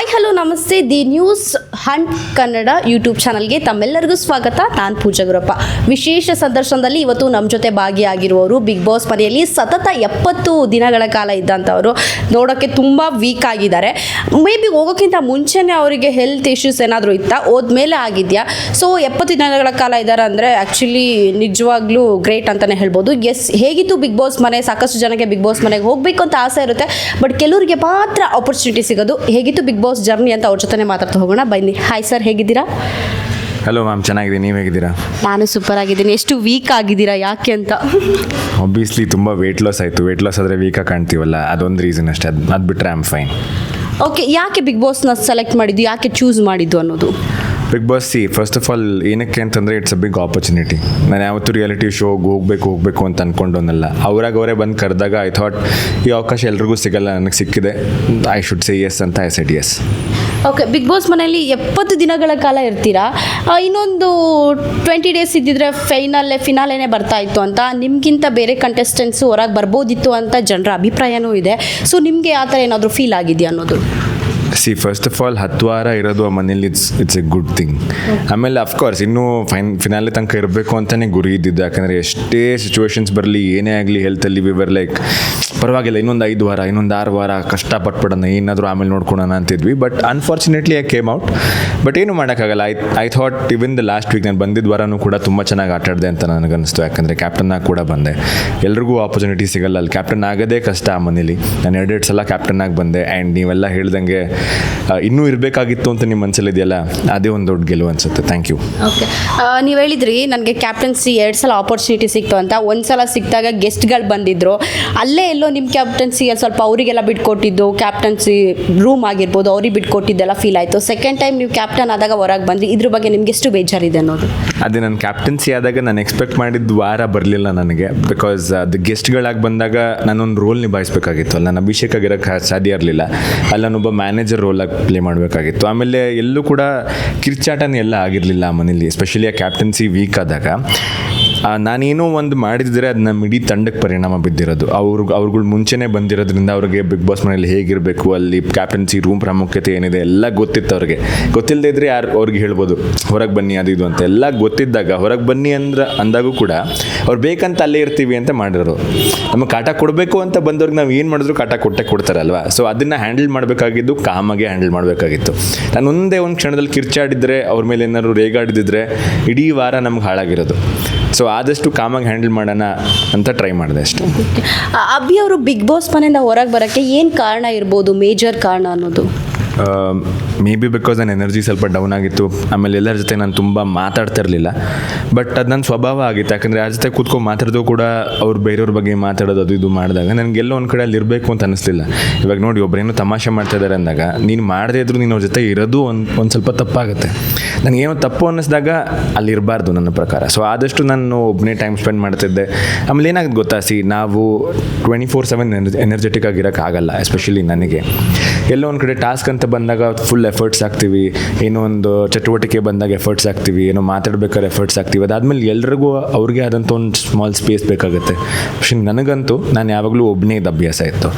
Hi hello ನಮಸ್ತೆ the news hunt Kannada YouTube ಚಾನಲ್ಗೆ ತಮ್ಮೆಲ್ಲರಿಗೂ ಸ್ವಾಗತ. ನಾನು ಪೂಜಾ ಗುರಪ್ಪ. ವಿಶೇಷ ಸಂದರ್ಶನದಲ್ಲಿ ಇವತ್ತು ನಮ್ಮ ಜೊತೆ ಭಾಗಿಯಾಗಿರುವವರು ಬಿಗ್ ಬಾಸ್ ಮನೆಯಲ್ಲಿ ಸತತ ಎಪ್ಪತ್ತು ದಿನಗಳ ಕಾಲ ಇದ್ದಂಥವರು. ನೋಡೋಕ್ಕೆ ತುಂಬ ವೀಕ್ ಆಗಿದ್ದಾರೆ. ಮೇ ಬಿ ಹೋಗೋಕ್ಕಿಂತ ಮುಂಚೆನೇ ಅವರಿಗೆ ಹೆಲ್ತ್ ಇಶ್ಯೂಸ್ ಏನಾದರೂ ಇತ್ತಾ? ಹೋದ್ಮೇಲೆ ಆಗಿದೆಯಾ? ಸೊ ಎಪ್ಪತ್ತು ದಿನಗಳ ಕಾಲ ಇದ್ದಾರೆ ಅಂದರೆ ಆ್ಯಕ್ಚುಲಿ ನಿಜವಾಗ್ಲೂ ಗ್ರೇಟ್ ಅಂತಲೇ ಹೇಳ್ಬೋದು. ಎಸ್ ಹೇಗಿತ್ತು ಬಿಗ್ ಬಾಸ್ ಮನೆ? ಸಾಕಷ್ಟು ಜನಕ್ಕೆ ಬಿಗ್ ಬಾಸ್ ಮನೆಗೆ ಹೋಗಬೇಕು ಅಂತ ಆಸೆ ಇರುತ್ತೆ. ಬಟ್ ಕೆಲವರಿಗೆ ಮಾತ್ರ ಆಪರ್ಚುನಿಟಿ ಸಿಗೋದು. ಹೇಗಿತ್ತು ಬಿಗ್ ಬಾಸ್ ಜರ್ನಿ ಅಂತ ಅವ್ರ ಜೊತೆ ಮಾತಾಡ್ತಾ ಹೋಗೋಣ. ಬನ್ನಿ. ಹಾಯ್ ಸರ್ ಹೇಗಿದ್ದೀರಾ? ಹಲೋ ಮ್ಯಾಮ್ ಚೆನ್ನಾಗಿದ್ದೀನಿ. ನೀವು ಹೇಗಿದ್ದೀರಾ? ನಾನು ಸೂಪರ್ ಆಗಿದ್ದೀನಿ. ಎಷ್ಟು ವೀಕ್ ಆಗಿದ್ದೀರಾ ಯಾಕೆ ಅಂತ? ಒಬ್ವಿಯಸ್ಲಿ ತುಂಬ ವೆಯ್ಟ್ ಲಾಸ್ ಆಯಿತು. ವೆಯ್ಟ್ ಲಾಸ್ ಆದರೆ ವೀಕಾಗಿ ಕಾಣ್ತೀವಲ್ಲ ಅದೊಂದು ರೀಸನ್ ಅಷ್ಟೇ. ಅದು ಅದು ಬಿಟ್ಟರೆ ಆಮ್ ಫೈನ್ ಓಕೆ ಯಾಕೆ ಬಿಗ್ ಬಾಸ್ನ ಸೆಲೆಕ್ಟ್ ಮಾಡಿದ್ದು? ಯಾಕೆ ಚೂಸ್ ಮಾಡಿದ್ದು ಅನ್ನೋದು? Bigg Boss see first of all ಏನಕ್ಕೆ ಅಂತಂದರೆ ಇಟ್ಸ್ ಅ ಬಿಗ್ ಆಪರ್ಚುನಿಟಿ ನಾನು ಯಾವತ್ತೂ ರಿಯಾಲಿಟಿ ಶೋಗೆ ಹೋಗ್ಬೇಕು ಹೋಗಬೇಕು ಅಂತ ಅಂದ್ಕೊಂಡೋನಲ್ಲ ಅವ್ರಾಗ ಅವರೇ ಬಂದು ಕರೆದಾಗ ಐ ಥಾಟ್ ಈ ಅವಕಾಶ ಎಲ್ರಿಗೂ ಸಿಗಲ್ಲ ನನಗೆ ಸಿಕ್ಕಿದೆ. ಐ ಶುಡ್ ಸೇ ಎಸ್ ಅಂತ I said yes okay Bigg Boss ಮನೆಯಲ್ಲಿ ಎಪ್ಪತ್ತು ದಿನಗಳ ಕಾಲ ಇರ್ತೀರಾ? ಇನ್ನೊಂದು ಟ್ವೆಂಟಿ ಡೇಸ್ ಇದ್ದಿದ್ರೆ ಫೈನಲ್ ಫಿನಾಲೆನೇ ಬರ್ತಾ ಇತ್ತು ಅಂತ. ನಿಮಗಿಂತ ಬೇರೆ ಕಂಟೆಸ್ಟೆಂಟ್ಸು ಹೊರಗೆ ಬರ್ಬೋದಿತ್ತು ಅಂತ ಜನರ ಅಭಿಪ್ರಾಯನೂ ಇದೆ. ಸೊ ನಿಮಗೆ ಆ ಥರ ಏನಾದರೂ ಫೀಲ್ ಆಗಿದೆಯಾ ಅನ್ನೋದು? ಸಿ ಫಸ್ಟ್ ಆಫ್ ಆಲ್ ಹತ್ತು ವಾರ ಇರೋದು ಆ ಮನೇಲಿ it's it's a good thing ಆಮೇಲೆ ಅಫ್ಕೋರ್ಸ್ ಇನ್ನೂ ಫೈನ್ ಫಿನಾಲೆ ತನಕ ಇರಬೇಕು ಅಂತಲೇ ಗುರಿ ಇದ್ದಿದ್ದು. ಯಾಕಂದರೆ ಎಷ್ಟೇ ಸಿಚುವೇಶನ್ಸ್ ಬರಲಿ, ಏನೇ ಆಗಲಿ ಹೆಲ್ತಲ್ಲಿ ವಿವರ್ ಲೈಕ್ ಪರವಾಗಿಲ್ಲ, ಇನ್ನೊಂದು ಐದು ವಾರ, ಇನ್ನೊಂದು ಆರು ವಾರ ಕಷ್ಟ ಪಟ್ಬಿಡೋಣ ಏನಾದರೂ ಆಮೇಲೆ ನೋಡ್ಕೊಳೋಣ ಅಂತಿದ್ವಿ. But unfortunately I came out but ಏನು ಮಾಡೋಕ್ಕಾಗಲ್ಲ. I I thought even the last week ನಾನು ಬಂದಿದ್ದ ವಾರನೂ ಕೂಡ ತುಂಬ ಚೆನ್ನಾಗಿ ಆಟಾಡಿದೆ ಅಂತ ನನಗನ್ನಿಸ್ತು. ಯಾಕಂದರೆ ಕ್ಯಾಪ್ಟನ್ ಆಗಿ ಕೂಡ ಬಂದೆ. ಎಲ್ರಿಗೂ ಆಪರ್ಚುನಿಟಿ ಸಿಗಲ್ಲ. ಅಲ್ಲಿ ಕ್ಯಾಪ್ಟನ್ ಆಗೋದೇ ಕಷ್ಟ ಆ ಮನೇಲಿ. ನಾನು ಎರಡೆರಡು ಸಲ ಕ್ಯಾಪ್ಟನ್ ಆಗಿ ಬಂದೆ. ಆ್ಯಂಡ್ ನೀವೆಲ್ಲ ಹೇಳ್ದಂಗೆ ಇನ್ನೂ ಇರಬೇಕಾಗಿತ್ತು ಅಂತ ನಿಮ್ಮ ಮನಸ್ಸಲ್ಲಿ ಇದೆಯಲ್ಲ ಅದೇ ಒಂದು ದೊಡ್ಡ ಗೆಲುವು ಅನಿಸುತ್ತೆ. ಥ್ಯಾಂಕ್ ಯು ಓಕೆ ನೀವು ಹೇಳಿದ್ರಿ ನನಗೆ ಕ್ಯಾಪ್ಟನ್ಸಿ ಎರಡು ಸಲ ಆಪರ್ಚುನಿಟಿ ಸಿಕ್ತು ಅಂತ. ಒಂದು ಸಲ ಸಿಕ್ಕಿದಾಗ ಗೆಸ್ಟ್ಗಳು ಬಂದಿದ್ದರು ಅಲ್ಲೇ ಎಲ್ಲೋ ನಿಮ್ಮ ಕ್ಯಾಪ್ಟನ್ಸಿಗೆ ಸ್ವಲ್ಪ ಅವರಿಗೆಲ್ಲ ಬಿಟ್ಕೊಟ್ಟಿದ್ದು ಕ್ಯಾಪ್ಟನ್ಸಿ ರೂಮ್ ಆಗಿರ್ಬೋದು ಅವ್ರಿಗೆ ಬಿಟ್ಕೊಟ್ಟಿದ್ದೆಲ್ಲ ಫೀಲ್ ಆಯಿತು. ಸೆಕೆಂಡ್ ಟೈಮ್ ನೀವು ಕ್ಯಾಪ್ಟನ್ ಆದಾಗ ಹೊರಗೆ ಬಂದ್ರಿ. ಇದ್ರ ಬಗ್ಗೆ ನಿಮ್ಗೆ ಎಷ್ಟು ಬೇಜಾರಿದೆ ಅನ್ನೋದು? ಅದೇ ನನ್ನ ಕ್ಯಾಪ್ಟನ್ಸಿ ಆದಾಗ ನಾನು ಎಕ್ಸ್ಪೆಕ್ಟ್ ಮಾಡಿದ್ದು ವಾರ ಬರಲಿಲ್ಲ ನನಗೆ. ಬಿಕಾಸ್ ಅದು ಗೆಸ್ಟ್ಗಳಾಗಿ ಬಂದಾಗ ನಾನೊಂದು ರೋಲ್ ನಿಭಾಯಿಸಬೇಕಾಗಿತ್ತು. ಅಲ್ಲಿ ನಾನು ಅಭಿಷೇಕ ಆಗಿರೋಕ್ಕೆ ಸಾಧ್ಯ ಇರಲಿಲ್ಲ. ಅಲ್ಲಿ ನಾನೊಬ್ಬ ಮ್ಯಾನೇಜರ್ ರೋಲಾಗಿ ಪ್ಲೇ ಮಾಡಬೇಕಾಗಿತ್ತು. ಆಮೇಲೆ ಎಲ್ಲೂ ಕೂಡ ಕಿರ್ಚಾಟನೇ ಎಲ್ಲ ಆಗಿರಲಿಲ್ಲ ಮನೇಲಿ ಎಸ್ಪೆಷಲಿ ಆ ಕ್ಯಾಪ್ಟನ್ಸಿ ವೀಕ್ ಆದಾಗ. ನಾನೇನೋ ಒಂದು ಮಾಡಿದ್ರೆ ಅದು ನಮ್ಮ ಇಡೀ ತಂಡಕ್ಕೆ ಪರಿಣಾಮ ಬಿದ್ದಿರೋದು. ಅವ್ರು, ಅವ್ರುಗಳು ಮುಂಚೆನೇ ಬಂದಿರೋದ್ರಿಂದ ಅವ್ರಿಗೆ ಬಿಗ್ ಬಾಸ್ ಮನೇಲಿ ಹೇಗಿರಬೇಕು, ಅಲ್ಲಿ ಕ್ಯಾಪ್ಟನ್ಸಿ ರೂಮ್ ಪ್ರಾಮುಖ್ಯತೆ ಏನಿದೆ ಎಲ್ಲ ಗೊತ್ತಿತ್ತು ಅವ್ರಿಗೆ. ಗೊತ್ತಿಲ್ಲದೆ ಇದ್ರೆ ಯಾರು ಅವ್ರಿಗೆ ಹೇಳ್ಬೋದು, ಹೊರಗೆ ಬನ್ನಿ, ಅದು ಇದು ಅಂತ. ಎಲ್ಲ ಗೊತ್ತಿದ್ದಾಗ, ಹೊರಗೆ ಬನ್ನಿ ಅಂದ್ರೆ, ಅಂದಾಗೂ ಕೂಡ ಅವ್ರು ಬೇಕಂತ ಅಲ್ಲೇ ಇರ್ತೀವಿ ಅಂತ ಮಾಡಿರೋರು ನಮಗೆ ಕಾಟ ಕೊಡಬೇಕು ಅಂತ ಬಂದವ್ರಿಗೆ ನಾವು ಏನು ಮಾಡಿದ್ರು ಕಾಟ ಕೊಟ್ಟೆ ಕೊಡ್ತಾರಲ್ವಾ? ಸೊ ಅದನ್ನು ಹ್ಯಾಂಡಲ್ ಮಾಡಬೇಕಾಗಿದ್ದು ಕಾಮಾಗೆ ಹ್ಯಾಂಡಲ್ ಮಾಡಬೇಕಾಗಿತ್ತು. ನಾನು ಒಂದೇ ಒಂದು ಕ್ಷಣದಲ್ಲಿ ಕಿರ್ಚಾಡಿದ್ರೆ, ಅವ್ರ ಮೇಲೆ ಏನಾದ್ರು ರೇಗಾಡಿದ್ರೆ ಇಡೀ ವಾರ ನಮ್ಗೆ ಹಾಳಾಗಿರೋದು. ಸೊ ಆದಷ್ಟು ಕಾಮಾಗಿ ಹ್ಯಾಂಡಲ್ ಮಾಡೋಣ ಅಂತ ಟ್ರೈ ಮಾಡಿದೆ ಅಷ್ಟೇ. ಅಭಿ ಅವರು ಬಿಗ್ ಬಾಸ್ ಮನೆಯಿಂದ ಹೊರಗೆ ಬರೋಕ್ಕೆ ಏನು ಕಾರಣ ಇರ್ಬೋದು ಮೇಜರ್ ಕಾರಣ ಅನ್ನೋದು? ಮೇ ಬಿ ಬಿಕಾಸ್ ನನ್ನ ಎನರ್ಜಿ ಸ್ವಲ್ಪ ಡೌನ್ ಆಗಿತ್ತು. ಆಮೇಲೆ ಎಲ್ಲರ ಜೊತೆ ನಾನು ತುಂಬ ಮಾತಾಡ್ತಾ ಇರಲಿಲ್ಲ. ಬಟ್ ಅದು ನನ್ನ ಸ್ವಭಾವ ಆಗಿತ್ತು. ಯಾಕಂದರೆ ಆ ಜೊತೆ ಕೂತ್ಕೊಂಡು ಮಾತಾಡಿದ್ರು ಕೂಡ ಅವ್ರು ಬೇರೆಯವ್ರ ಬಗ್ಗೆ ಮಾತಾಡೋದು ಅದು ಇದು ಮಾಡಿದಾಗ ನನಗೆಲ್ಲೋ ಒಂದು ಕಡೆ ಅಲ್ಲಿ ಇರಬೇಕು ಅಂತ ಅನಿಸ್ಲಿಲ್ಲ. ಇವಾಗ ನೋಡಿ ಒಬ್ಬರೇನೋ ತಮಾಷೆ ಮಾಡ್ತಾ ಇದ್ದಾರೆ ಅಂದಾಗ ನೀನು ಮಾಡದೇ ಇದ್ರು ನೀನು ಅವ್ರ ಜೊತೆ ಇರೋದು ಒಂದು ಒಂದು ಸ್ವಲ್ಪ ತಪ್ಪಾಗುತ್ತೆ. ನನಗೇನು ತಪ್ಪು ಅನ್ನಿಸಿದಾಗ ಅಲ್ಲಿರಬಾರ್ದು ನನ್ನ ಪ್ರಕಾರ. ಸೊ ಆದಷ್ಟು ನಾನು ಒಬ್ಬನೇ ಟೈಮ್ ಸ್ಪೆಂಡ್ ಮಾಡ್ತಿದ್ದೆ. ಆಮೇಲೆ ಏನಾಗುತ್ತೆ ಗೊತ್ತಾ? ಸಿ ನಾವು ಟ್ವೆಂಟಿ ಫೋರ್ ಸೆವೆನ್ ಎನರ್ಜೆಟಿಕ್ ಆಗಿರೋಕ್ಕಾಗಲ್ಲ ಎಸ್ಪೆಷಲಿ ನನಗೆ. ಎಲ್ಲೋ ಒಂದು ಕಡೆ ಟಾಸ್ಕ್ ಅಂತ ಬಂದಾಗ ಫುಲ್ ಎಫರ್ಟ್ಸ್ ಹಾಕ್ತೀವಿ ಏನೋ ಒಂದು ಚಟುವಟಿಕೆ ಬಂದಾಗ ಎಫರ್ಟ್ಸ್ ಹಾಕ್ತೀವಿ ಏನೋ ಮಾತಾಡ್ಬೇಕಾದ್ರೆ ಎಫರ್ಟ್ಸ್ ಹಾಕ್ತೀವಿ ಅದಾದಮೇಲೆ ಎಲ್ಲರಿಗೂ ಅವ್ರಿಗೆ ಆದಂಥ ಒಂದು ಸ್ಮಾಲ್ ಸ್ಪೇಸ್ ಬೇಕಾಗುತ್ತೆ. ನನಗಂತೂ, ನಾನು ಯಾವಾಗಲೂ ಒಬ್ಬನೇ ಇದು ಅಭ್ಯಾಸ ಇತ್ತು.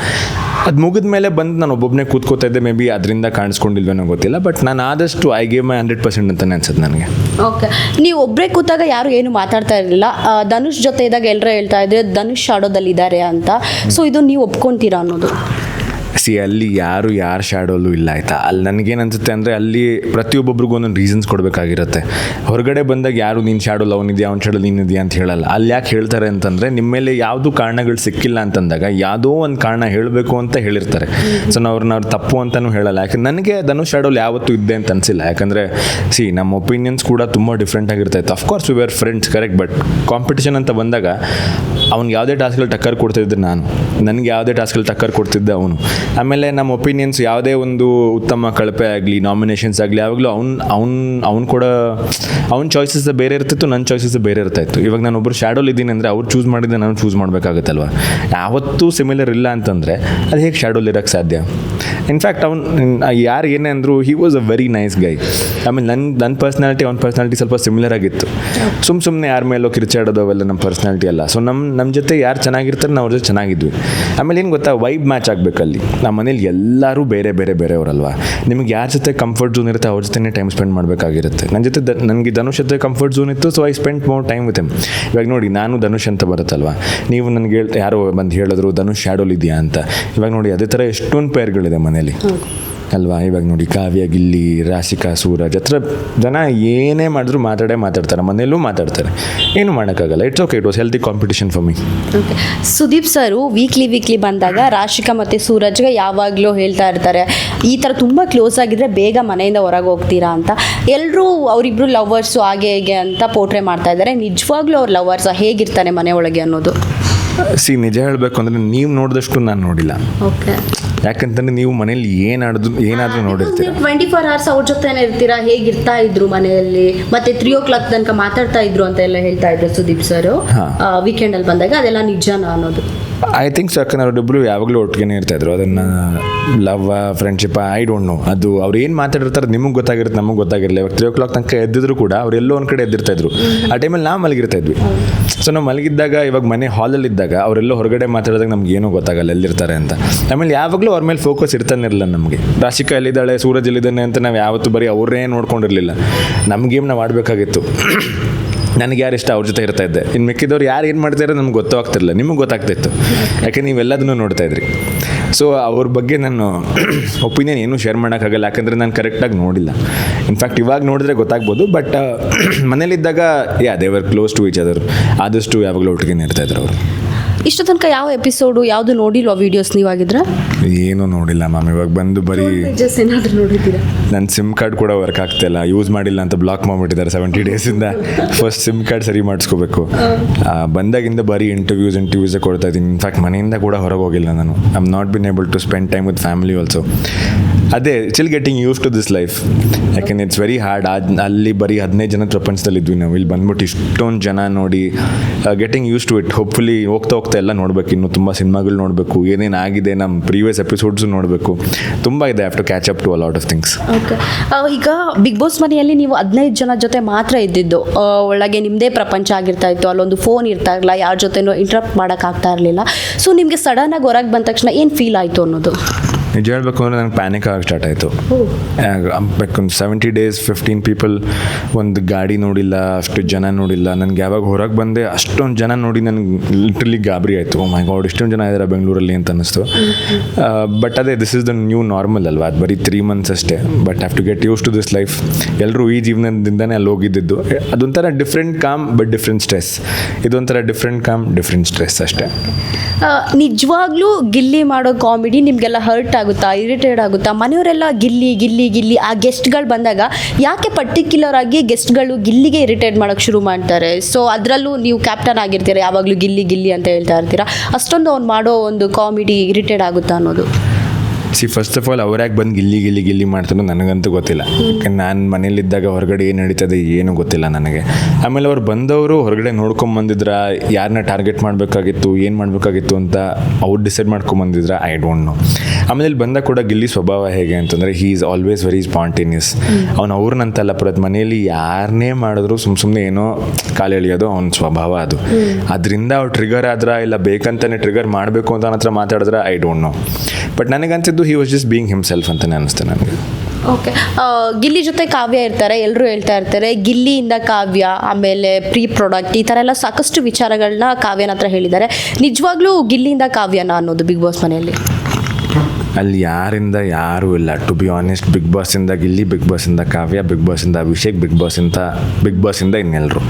ಅದು ಮುಗಿದ ಮೇಲೆ ಬಂದು ನಾನು ಒಬ್ಬೊಬ್ಬನೇ ಕೂತ್ಕೋತಾ ಇದ್ದೆ. ಮೇ ಬಿ ಅದರಿಂದ ಕಾಣಿಸ್ಕೊಂಡಿಲ್ವೇನೋ ಗೊತ್ತಿಲ್ಲ ಬಟ್ ನಾನು ಆದಷ್ಟು I gave my hundred percent ಅಂತಲೇ ಅನ್ಸುತ್ತೆ ನನಗೆ. ಓಕೆ ನೀವು ಒಬ್ಬರೇ ಕೂತಾಗ ಯಾರು ಏನು ಮಾತಾಡ್ತಾ ಇರಲಿಲ್ಲ. ಧನುಷ್ ಜೊತೆ ಇದ್ದಾಗ ಎಲ್ಲರೂ ಹೇಳ್ತಾ ಇದ್ರೆ, ಧನುಷ್ ಆಡೋದಲ್ಲಿದ್ದಾರೆ ಅಂತ. ಸೊ ಇದು ನೀವು ಒಪ್ಕೊಂತೀರಾ ಅನ್ನೋದು? ಸಿ ಅಲ್ಲಿ ಯಾರು, ಯಾರ ಶ್ಯಾಡೋಲ್ಲೂ ಇಲ್ಲ ಆಯ್ತಾ? ಅಲ್ಲಿ ನನಗೇನು ಅನ್ಸುತ್ತೆ ಅಂದರೆ ಅಲ್ಲಿ ಪ್ರತಿಯೊಬ್ಬೊಬ್ರಿಗೂ ಒಂದೊಂದು ರೀಸನ್ಸ್ ಕೊಡಬೇಕಾಗಿರುತ್ತೆ. ಹೊರಗಡೆ ಬಂದಾಗ ಯಾರು, ನೀನು ಶ್ಯಾಡೋಲ್ ಅವನಿದೆಯಾ ಅವ್ನ ಶ್ಯಾಡೋಲ್ ನೀನಿದೆಯಾ ಅಂತ ಹೇಳಲ್ಲ. ಅಲ್ಲಿ ಯಾಕೆ ಹೇಳ್ತಾರೆ ಅಂತಂದರೆ, ನಿಮ್ಮ ಮೇಲೆ ಯಾವುದು ಕಾರಣಗಳು ಸಿಕ್ಕಿಲ್ಲ ಅಂತಂದಾಗ ಯಾವುದೋ ಒಂದು ಕಾರಣ ಹೇಳಬೇಕು ಅಂತ ಹೇಳಿರ್ತಾರೆ. ಸೊ ನಾವು ಅವ್ರನ್ನ ಅವ್ರು ತಪ್ಪು ಅಂತಲೂ ಹೇಳಲ್ಲ. ಯಾಕಂದ್ರೆ ನನಗೆ ಧನುಷ್ ಶ್ಯಾಡೋಲ್ ಯಾವತ್ತೂ ಇದ್ದೆ ಅಂತ ಅನಿಸಿಲ್ಲ. ಯಾಕಂದರೆ ಸಿ ನಮ್ಮ ಒಪಿನಿಯನ್ಸ್ ಕೂಡ ತುಂಬ different ಆಗಿರ್ತಾಯಿತ್ತು of course we are friends correct but competition ಅಂತ ಬಂದಾಗ ಅವ್ನಿಗೆ ಯಾವುದೇ ಟಾಸ್ಕ್ಗಳು ಟಕ್ಕರ್ ಕೊಡ್ತಿದ್ದೆ ನಾನು. ನನಗೆ ಯಾವುದೇ ಟಾಸ್ಕ್ಗಳು ಟಕ್ಕರ್ ಕೊಡ್ತಿದ್ದೆ ಅವನು. ಆಮೇಲೆ ನಮ್ಮ ಒಪಿನಿಯನ್ಸ್ ಯಾವುದೇ ಒಂದು ಉತ್ತಮ ಕಳಪೆ ಆಗಲಿ ನಾಮಿನೇಷನ್ಸ್ ಆಗಲಿ, ಯಾವಾಗಲೂ ಅವ್ನು ಅವ್ನು ಅವ್ನು ಕೂಡ, ಅವ್ನ ಚಾಯ್ಸಸ್ ಬೇರೆ ಇರ್ತಿತ್ತು ನನ್ನ ಚಾಯ್ಸಸ್ ಬೇರೆ ಇರ್ತಾಯಿತ್ತು ಇವಾಗ ನಾನು ಒಬ್ಬರು ಶ್ಯಾಡೋಲ್ ಇದ್ದೀನಿ ಅಂದರೆ ಅವ್ರು ಚೂಸ್ ಮಾಡಿದ್ದೆ ನಾನು ಚೂಸ್ ಮಾಡಬೇಕಾಗತ್ತಲ್ವ? ಯಾವತ್ತೂ ಸಿಮಿಲರ್ ಇಲ್ಲ ಅಂತಂದರೆ ಅದು ಹೇಗೆ ಶ್ಯಾಡೋಲ್ ಇರೋಕ್ಕೆ ಸಾಧ್ಯ? ಇನ್ಫ್ಯಾಕ್ಟ್ ಅವ್ನು, ಯಾರು ಏನೇ ಅಂದರು he was a very nice guy ಆಮೇಲೆ ನನ್ನ ನನ್ನ ಪರ್ಸ್ನಾಲಿಟಿ ಅವ್ನ ಪರ್ಸ್ನಾಲಿಟಿ ಸ್ವಲ್ಪ ಸಿಮಿಲರ್ ಆಗಿತ್ತು. ಸುಮ್ಮ ಸುಮ್ಮನೆ ಯಾರ ಮೇಲೋ ಕಿರ್ಚಾಡೋದು ಅವೆಲ್ಲ ನಮ್ಮ ಪರ್ಸ್ನಾಲಿಟಿ ಅಲ್ಲ. ಸೊ ನಮ್ಮ ನಮ್ಮ ಜೊತೆ ಯಾರು ಚೆನ್ನಾಗಿರ್ತಾರೆ, ನಾವು ಅವ್ರ ಜೊತೆ ಚೆನ್ನಾಗಿದ್ವಿ. ಆಮೇಲೆ ಏನು ಗೊತ್ತಾ? ವೈಬ್ ಮ್ಯಾಚ್ ಆಗಬೇಕಲ್ಲಿ. ನಮ್ಮ ಮನೇಲಿ ಎಲ್ಲರೂ ಬೇರೆ ಬೇರೆ ಬೇರೆಯವರಲ್ವಾ? ನಿಮ್ಗೆ ಯಾರ ಜೊತೆ ಕಂಫರ್ಟ್ ಝೋನ್ ಇರುತ್ತೆ ಅವ್ರ ಜೊತೆನೇ ಟೈಮ್ ಸ್ಪೆಂಡ್ ಮಾಡಬೇಕಾಗಿರುತ್ತೆ. ನನ್ನ ಜೊತೆ ನನಗೆ ಧನುಷ್ ಜೊತೆ ಕಂಫರ್ಟ್ ಝೋನ್ ಇತ್ತು so I spend more time with ಇವಾಗ ನೋಡಿ, ನಾನು ಧನುಷ್ ಅಂತ ಬರುತ್ತಲ್ವ? ನೀವು ನನಗೆ ಹೇಳ್ತಾ ಯಾರೋ ಬಂದು ಹೇಳಿದ್ರು, ಧನುಷ್ ಶ್ಯಾಡೋಲ್ ಇದೆಯಾ ಅಂತ. ಇವಾಗ ನೋಡಿ, ಅದೇ ಥರ ಎಷ್ಟೊಂದು ಪೇರ್ಗಳಿದೆ ಮನೇಲಿ. ಅಲ್ವಾ ಇವಾಗ ನೋಡಿ, ಕಾವ್ಯ, ಗಿಲ್ಲಿ, ರಾಶಿಕಾ, ಸೂರಜ್, ಹತ್ರ ಜನ ಏನೇ ಮಾಡಿದ್ರು ಮಾತಾಡೇ ಮಾತಾಡ್ತಾರೆ, ಮನೆಯಲ್ಲೂ ಮಾತಾಡ್ತಾರೆ. ಏನು ಮಾಡೋಕ್ಕಾಗಲ್ಲ. It's okay it was healthy competition for me okay Sudeep sir weekly weekly ಬಂದಾಗ ರಾಶಿಕಾ ಮತ್ತು ಸೂರಜ್ಗೆ ಯಾವಾಗಲೂ ಹೇಳ್ತಾ ಇರ್ತಾರೆ, ಈ ಥರ ತುಂಬ ಕ್ಲೋಸ್ ಆಗಿದ್ರೆ ಬೇಗ ಮನೆಯಿಂದ ಹೊರಗೆ ಹೋಗ್ತೀರಾ ಅಂತ. ಎಲ್ಲರೂ ಅವರಿಬ್ರು ಲವರ್ಸು ಹಾಗೆ ಹೇಗೆ ಅಂತ ಪೋರ್ಟ್ರೇ ಮಾಡ್ತಾ ಇದ್ದಾರೆ. ನಿಜವಾಗ್ಲೂ ಅವ್ರ ಲವರ್ಸ್ ಹೇಗಿರ್ತಾನೆ ಮನೆ ಅನ್ನೋದು? ಸಿ ನಿಜ ಹೇಳಬೇಕು ಅಂದರೆ ನೀವು ನೋಡಿದಷ್ಟು ನಾನು ನೋಡಿಲ್ಲ. ಓಕೆ ಯಾಕಂತಂದ್ರೆ ನೀವು ಮನೇಲಿ ಏನಾದ್ರು ಏನಾದರೂ ನೋಡಿರ್ತೀರ. ಟ್ವೆಂಟಿ ಫೋರ್ ಅವರ್ಸ್ ಅವ್ರ ಜೊತೆನೇ ಇರ್ತೀರಾ? ಹೇಗಿರ್ತಾ ಇದ್ರು ಮನೆಯಲ್ಲಿ? ಮತ್ತೆ ತ್ರೀ ಓ ಕ್ಲಾಕ್ ತನಕ ಮಾತಾಡ್ತಾ ಇದ್ರು ಅಂತ ಎಲ್ಲ ಹೇಳ್ತಾ ಇದ್ರು ಸುದೀಪ್ ಸರ್. ವೀಕೆಂಡ್ ಅಲ್ಲಿ ಬಂದಾಗ ಅದೆಲ್ಲ ನಿಜನಾ ಅನ್ನೋದು. ಐ ಥಿಂಕ್ ಸೊ ಅವರಿಬ್ಬರು ಯಾವಾಗಲೂ ಒಟ್ಟಿಗೆ ಇರ್ತಾಯಿದ್ರು. ಅದನ್ನು love friendship I don't know ಅದು ಅವ್ರು ಏನು ಮಾತಾಡಿರ್ತಾರೆ ನಿಮಗೆ ಗೊತ್ತಾಗಿರುತ್ತೆ, ನಮಗೆ ಗೊತ್ತಾಗಿರಲಿಲ್ಲ ಇವಾಗ ತ್ರೀ ಓ ಕ್ಲಾಕ್ ತನಕ ಎದ್ದಿದ್ರು ಕೂಡ ಅವ್ರು ಎಲ್ಲೋ ಒಂದು ಕಡೆ ಎದ್ದಿರ್ತಾಯಿದ್ರು. ಆ ಟೈಮಲ್ಲಿ ನಾವು ಮಲಗಿರ್ತಾ ಇದ್ವಿ ಸೊ ನಾವು ಮಲಗಿದ್ದಾಗ, ಇವಾಗ ಮನೆ ಹಾಲಲ್ಲಿ ಇದ್ದಾಗ ಅವರೆಲ್ಲೋ ಹೊರಗಡೆ ಮಾತಾಡಿದಾಗ ನಮ್ಗೆ ಏನೂ ಗೊತ್ತಾಗಲ್ಲ ಎಲ್ಲಿರ್ತಾರೆ ಅಂತ. ಆಮೇಲೆ ಯಾವಾಗಲೂ ಅವ್ರ ಮೇಲೆ ಫೋಕಸ್ ಇರ್ತಾನೆ ಇರಲಿಲ್ಲ ನಮಗೆ. ರಾಶಿಕಾ ಎಲ್ಲಿದ್ದಾಳೆ, ಸೂರಜ್ ಎಲ್ಲಿದ್ದಾನೆ ಅಂತ ನಾವು ಯಾವತ್ತೂ ಬರೀ ಅವರೇ ನೋಡ್ಕೊಂಡಿರಲಿಲ್ಲ. ನಮ್ಮ ಗೇಮ್ ನಾವು ಆಡಬೇಕಾಗಿತ್ತು. ನನಗೆ ಯಾರು ಇಷ್ಟ ಅವ್ರ ಜೊತೆ ಇರ್ತಾ ಇದ್ದೆ. ಇನ್ನು ಮಿಕ್ಕಿದವ್ರು ಯಾರು ಏನು ಮಾಡ್ತಾರೆ ನಮ್ಗೆ ಗೊತ್ತಾಗ್ತಿರಲಿಲ್ಲ. ನಿಮಗೆ ಗೊತ್ತಾಗ್ತಿತ್ತು. ಯಾಕೆ ನೀವೆಲ್ಲದನ್ನೂ ನೋಡ್ತಾ ಇದ್ರಿ. ಸೊ ಅವ್ರ ಬಗ್ಗೆ ನಾನು ಒಪಿನಿಯನ್ ಏನೂ ಶೇರ್ ಮಾಡೋಕ್ಕಾಗಲ್ಲ ಯಾಕಂದರೆ ನಾನು ಕರೆಕ್ಟಾಗಿ ನೋಡಿಲ್ಲ. ಇನ್ಫ್ಯಾಕ್ಟ್ ಇವಾಗ ನೋಡಿದ್ರೆ ಗೊತ್ತಾಗ್ಬೋದು ಬಟ್ ಮನೇಲಿದ್ದಾಗ ಯಾ ದೇವರ್ ಕ್ಲೋಸ್ ಟು ಈಚ್ ಅದರ್ ಆದಷ್ಟು ಯಾವಾಗಲೂ ಒಟ್ಟಿಗೆ ಇರ್ತಾ ಇದ್ರು ಅವರು. ಇಷ್ಟು ತನಕ ಯಾವ ಎಪಿಸೋಡು ಯಾವುದು ನೋಡಿಲ್ವ ವೀಡಿಯೋಸ್ ನೀವಾಗಿದ್ರೆ ಏನೂ ನೋಡಿಲ್ಲ ಮ್ಯಾಮ್. ಇವಾಗ ಬಂದು ಬರೀ ಪೇಜಸ್ ಏನಾದರೂ ನೋಡಿದ್ದೀರಾ? ನನ್ನ ಸಿಮ್ ಕಾರ್ಡ್ ಕೂಡ ವರ್ಕ್ ಆಗ್ತಾಯಿಲ್ಲ ಯೂಸ್ ಮಾಡಿಲ್ಲ ಅಂತ ಬ್ಲಾಕ್ ಮಾಡಿಬಿಟ್ಟಿದ್ದಾರೆ ಸೆವೆಂಟಿ ಡೇಸಿಂದ ಫಸ್ಟ್ ಸಿಮ್ ಕಾರ್ಡ್ ಸರಿ ಮಾಡಿಸ್ಕೋಬೇಕು. ಬಂದಾಗಿಂದ ಬರೀ ಇಂಟರ್ವ್ಯೂಸ್ ಇಂಟರ್ವ್ಯೂಸೇ ಕೊಡ್ತಾ ಇದ್ದೀನಿ. ಇನ್ಫ್ಯಾಕ್ಟ್ ಮನೆಯಿಂದ ಕೂಡ ಹೊರಗೆ ಹೋಗಿಲ್ಲ ನಾನು. I am not been able to spend time with family also ಅದೇ chill getting used to this life ಯಾಕೆಂದ್ರೆ ಇಟ್ಸ್ ವೆರಿ ಹಾರ್ಡ್ ಅದು ಅಲ್ಲಿ ಬರೀ ಹದಿನೈದು ಜನ ಪ್ರಪಂಚದಲ್ಲಿದ್ವಿ ನಾವು. ಇಲ್ಲಿ ಬಂದ್ಬಿಟ್ಟು ಇಷ್ಟೊಂದು ಜನ ನೋಡಿ getting used to it hopefully ಹೋಗ್ತಾ ಹೋಗ್ತಾ ಎಲ್ಲ ನೋಡಬೇಕು. ಇನ್ನು ತುಂಬ ಸಿನಿಮಾಗಳು ನೋಡಬೇಕು. ಏನೇನು ಆಗಿದೆ ನಮ್ಮ ಪ್ರೀವಿಯಸ್ ಎಪಿಸೋಡ್ಸು ನೋಡಬೇಕು. ತುಂಬ ಇದೆ have to catch up to a lot of things okay ಈಗ ಬಿಗ್ ಬಾಸ್ ಮನೆಯಲ್ಲಿ ನೀವು ಹದಿನೈದು ಜನ ಜೊತೆ ಮಾತ್ರ ಇದ್ದಿದ್ದು. ಒಳಗೆ ನಿಮ್ಮದೇ ಪ್ರಪಂಚ ಆಗಿರ್ತಾ ಇತ್ತು, ಅಲ್ಲೊಂದು ಫೋನ್ ಇರ್ತಾ ಇರಲಿಲ್ಲ, ಯಾರ ಜೊತೆನೂ ಇಂಟ್ರಪ್ಟ್ ಮಾಡೋಕ್ಕಾಗ್ತಾ ಇರಲಿಲ್ಲ. ಸೊ ನಿಮಗೆ ಸಡನ್ನಾಗಿ ಹೊರಗೆ ಬಂದ ತಕ್ಷಣ ಏನು ಫೀಲ್ ಆಯಿತು ಅನ್ನೋದು? ನಿಜ ಹೇಳ್ಬೇಕು ಅಂದರೆ ನಂಗೆ ಪ್ಯಾನಿಕ್ ಆಗಕ್ಕೆ ಸ್ಟಾರ್ಟ್ ಆಯಿತು. ಒಂದು ಸೆವೆಂಟಿ ಡೇಸ್ ಫಿಫ್ಟೀನ್ ಪೀಪಲ್ ಒಂದು ಗಾಡಿ ನೋಡಿಲ್ಲ ಅಷ್ಟು ಜನ ನೋಡಿಲ್ಲ. ನನಗೆ ಯಾವಾಗ ಹೊರಗೆ ಬಂದೆ ಅಷ್ಟೊಂದು ಜನ ನೋಡಿ ನನಗೆ ಲಿಟ್ರಲಿ ಗಾಬರಿ ಆಯಿತು. ಮೈ ಗಾಡ್ ಇಷ್ಟೊಂದು ಜನ ಇದ್ದಾರೆ ಬೆಂಗಳೂರಲ್ಲಿ ಅಂತ ಅನ್ನಿಸ್ತು. ಬಟ್ ಅದೇ this is the new normal ಅಲ್ವಾ? ಅದು ಬರೀ ತ್ರೀ ಮಂತ್ಸ್ ಅಷ್ಟೇ. But have to get used to this life ಎಲ್ಲರೂ ಈ ಜೀವನದಿಂದನೇ ಅಲ್ಲಿ ಹೋಗಿದ್ದಿದ್ದು. ಅದೊಂಥರ different calm but different stress ಇದೊಂಥರ ಡಿಫ್ರೆಂಟ್ ಕಾಮ್ ಡಿಫ್ರೆಂಟ್ ಸ್ಟ್ರೆಸ್ ಅಷ್ಟೇ. ನಿಜವಾಗ್ಲೂ ಗಿಲ್ಲಿ ಮಾಡೋ ಕಾಮಿಡಿ ನಿಮಗೆಲ್ಲ ಹರ್ಟ್ ಆಗುತ್ತಾ ಇರಿಟೇಟ್ ಆಗುತ್ತಾ, ಮನೆಯವರೆಲ್ಲ ಗಿಲ್ಲಿ ಗಿಲ್ಲಿ ಗಿಲ್ಲಿ, ಆ ಗೆಸ್ಟ್ಗಳು ಬಂದಾಗ ಯಾಕೆ ಪರ್ಟಿಕ್ಯುಲರ್ ಆಗಿ ಗೆಸ್ಟ್ಗಳು ಗಿಲ್ಲಿಗೆ ಇರಿಟೇಟ್ ಮಾಡೋಕ್ಕೆ ಶುರು ಮಾಡ್ತಾರೆ? ಸೊ ಅದರಲ್ಲೂ ನೀವು ಕ್ಯಾಪ್ಟನ್ ಆಗಿರ್ತೀರ, ಯಾವಾಗಲೂ ಗಿಲ್ಲಿ ಗಿಲ್ಲಿ ಅಂತ ಹೇಳ್ತಾ ಇರ್ತೀರಾ? ಅಷ್ಟೊಂದು ಅವ್ನು ಮಾಡೋ ಒಂದು ಕಾಮಿಡಿ ಇರಿಟೇಟ್ ಆಗುತ್ತಾ ಅನ್ನೋದು? ಸಿ ಫಸ್ಟ್ ಆಫ್ ಆಲ್ ಅವ್ರ್ಯಾಕೆ ಬಂದು ಗಿಲ್ಲಿ ಗಿಲ್ಲಿ ಗಿಲ್ಲಿ ಮಾಡ್ತಾರೋ ನನಗಂತೂ ಗೊತ್ತಿಲ್ಲ. ನಾನು ಮನೇಲಿದ್ದಾಗ ಹೊರಗಡೆ ಏನು ನಡೀತದೆ ಏನು ಗೊತ್ತಿಲ್ಲ ನನಗೆ. ಆಮೇಲೆ ಅವ್ರು ಬಂದವರು ಹೊರಗಡೆ ನೋಡ್ಕೊಂಬಂದಿದ್ರ ಯಾರನ್ನ ಟಾರ್ಗೆಟ್ ಮಾಡಬೇಕಾಗಿತ್ತು, ಏನು ಮಾಡಬೇಕಾಗಿತ್ತು ಅಂತ ಅವ್ರು ಡಿಸೈಡ್ ಮಾಡ್ಕೊಂಬಂದಿದ್ರ ಐ ಡೋಂಟ್ ನೋ ಆಮೇಲೆ ಇಲ್ಲಿ ಬಂದಾಗ ಕೂಡ ಗಿಲ್ಲಿ ಸ್ವಭಾವ ಹೇಗೆ ಅಂತಂದರೆ he is always very spontaneous ಅವ್ನು ಅವ್ರನ್ನಂತಲ್ಲ ಪ್ರತಿ ಮನೆಯಲ್ಲಿ ಯಾರನ್ನೇ ಮಾಡಿದ್ರು ಸುಮ್ಮ ಸುಮ್ಮನೆ ಏನೋ ಕಾಲು ಎಳಿಯೋದು ಅವ್ನ ಸ್ವಭಾವ ಅದು. ಅದರಿಂದ ಅವ್ರು ಟ್ರಿಗರ್ ಆದ್ರ ಇಲ್ಲ ಬೇಕಂತಾನೆ ಟ್ರಿಗರ್ ಮಾಡಬೇಕು ಅಂತ ನನ್ನ ಹತ್ರ ಮಾತಾಡಿದ್ರೆ I don't know but ನನಗನ್ಸಿದ್ದು he was just being himself ಅಂತಲೇ ಅನಿಸ್ತು ನನಗೆ. ಓಕೆ ಗಿಲ್ಲಿ ಜೊತೆ ಕಾವ್ಯ ಇರ್ತಾರೆ ಎಲ್ಲರೂ ಹೇಳ್ತಾ ಇರ್ತಾರೆ ಗಿಲ್ಲಿಯಿಂದ ಕಾವ್ಯ ಆಮೇಲೆ ಪ್ರೀ ಪ್ರಾಡಕ್ಟ್ ಈ ಥರ ಎಲ್ಲ ಸಾಕಷ್ಟು ವಿಚಾರಗಳನ್ನ ಕಾವ್ಯನ ಹತ್ರ ಹೇಳಿದ್ದಾರೆ. ನಿಜವಾಗ್ಲೂ ಗಿಲ್ಲಿಯಿಂದ ಕಾವ್ಯನ ಅನ್ನೋದು ಬಿಗ್ ಬಾಸ್ ಮನೆಯಲ್ಲಿ? ಅಲ್ಲಿ ಯಾರಿಂದ ಯಾರೂ ಇಲ್ಲ. ಟು ಬಿ ಆನೆಸ್ಟ್ ಬಿಗ್ ಬಾಸಿಂದ ಗಿಲ್ಲಿ ಬಿಗ್ ಬಾಸಿಂದ ಕಾವ್ಯ ಬಿಗ್ ಬಾಸಿಂದ ಅಭಿಷೇಕ್ ಬಿಗ್ ಬಾಸಿಂದ ಬಿಗ್ ಬಾಸಿಂದ ಇನ್ನೆಲ್ಲರು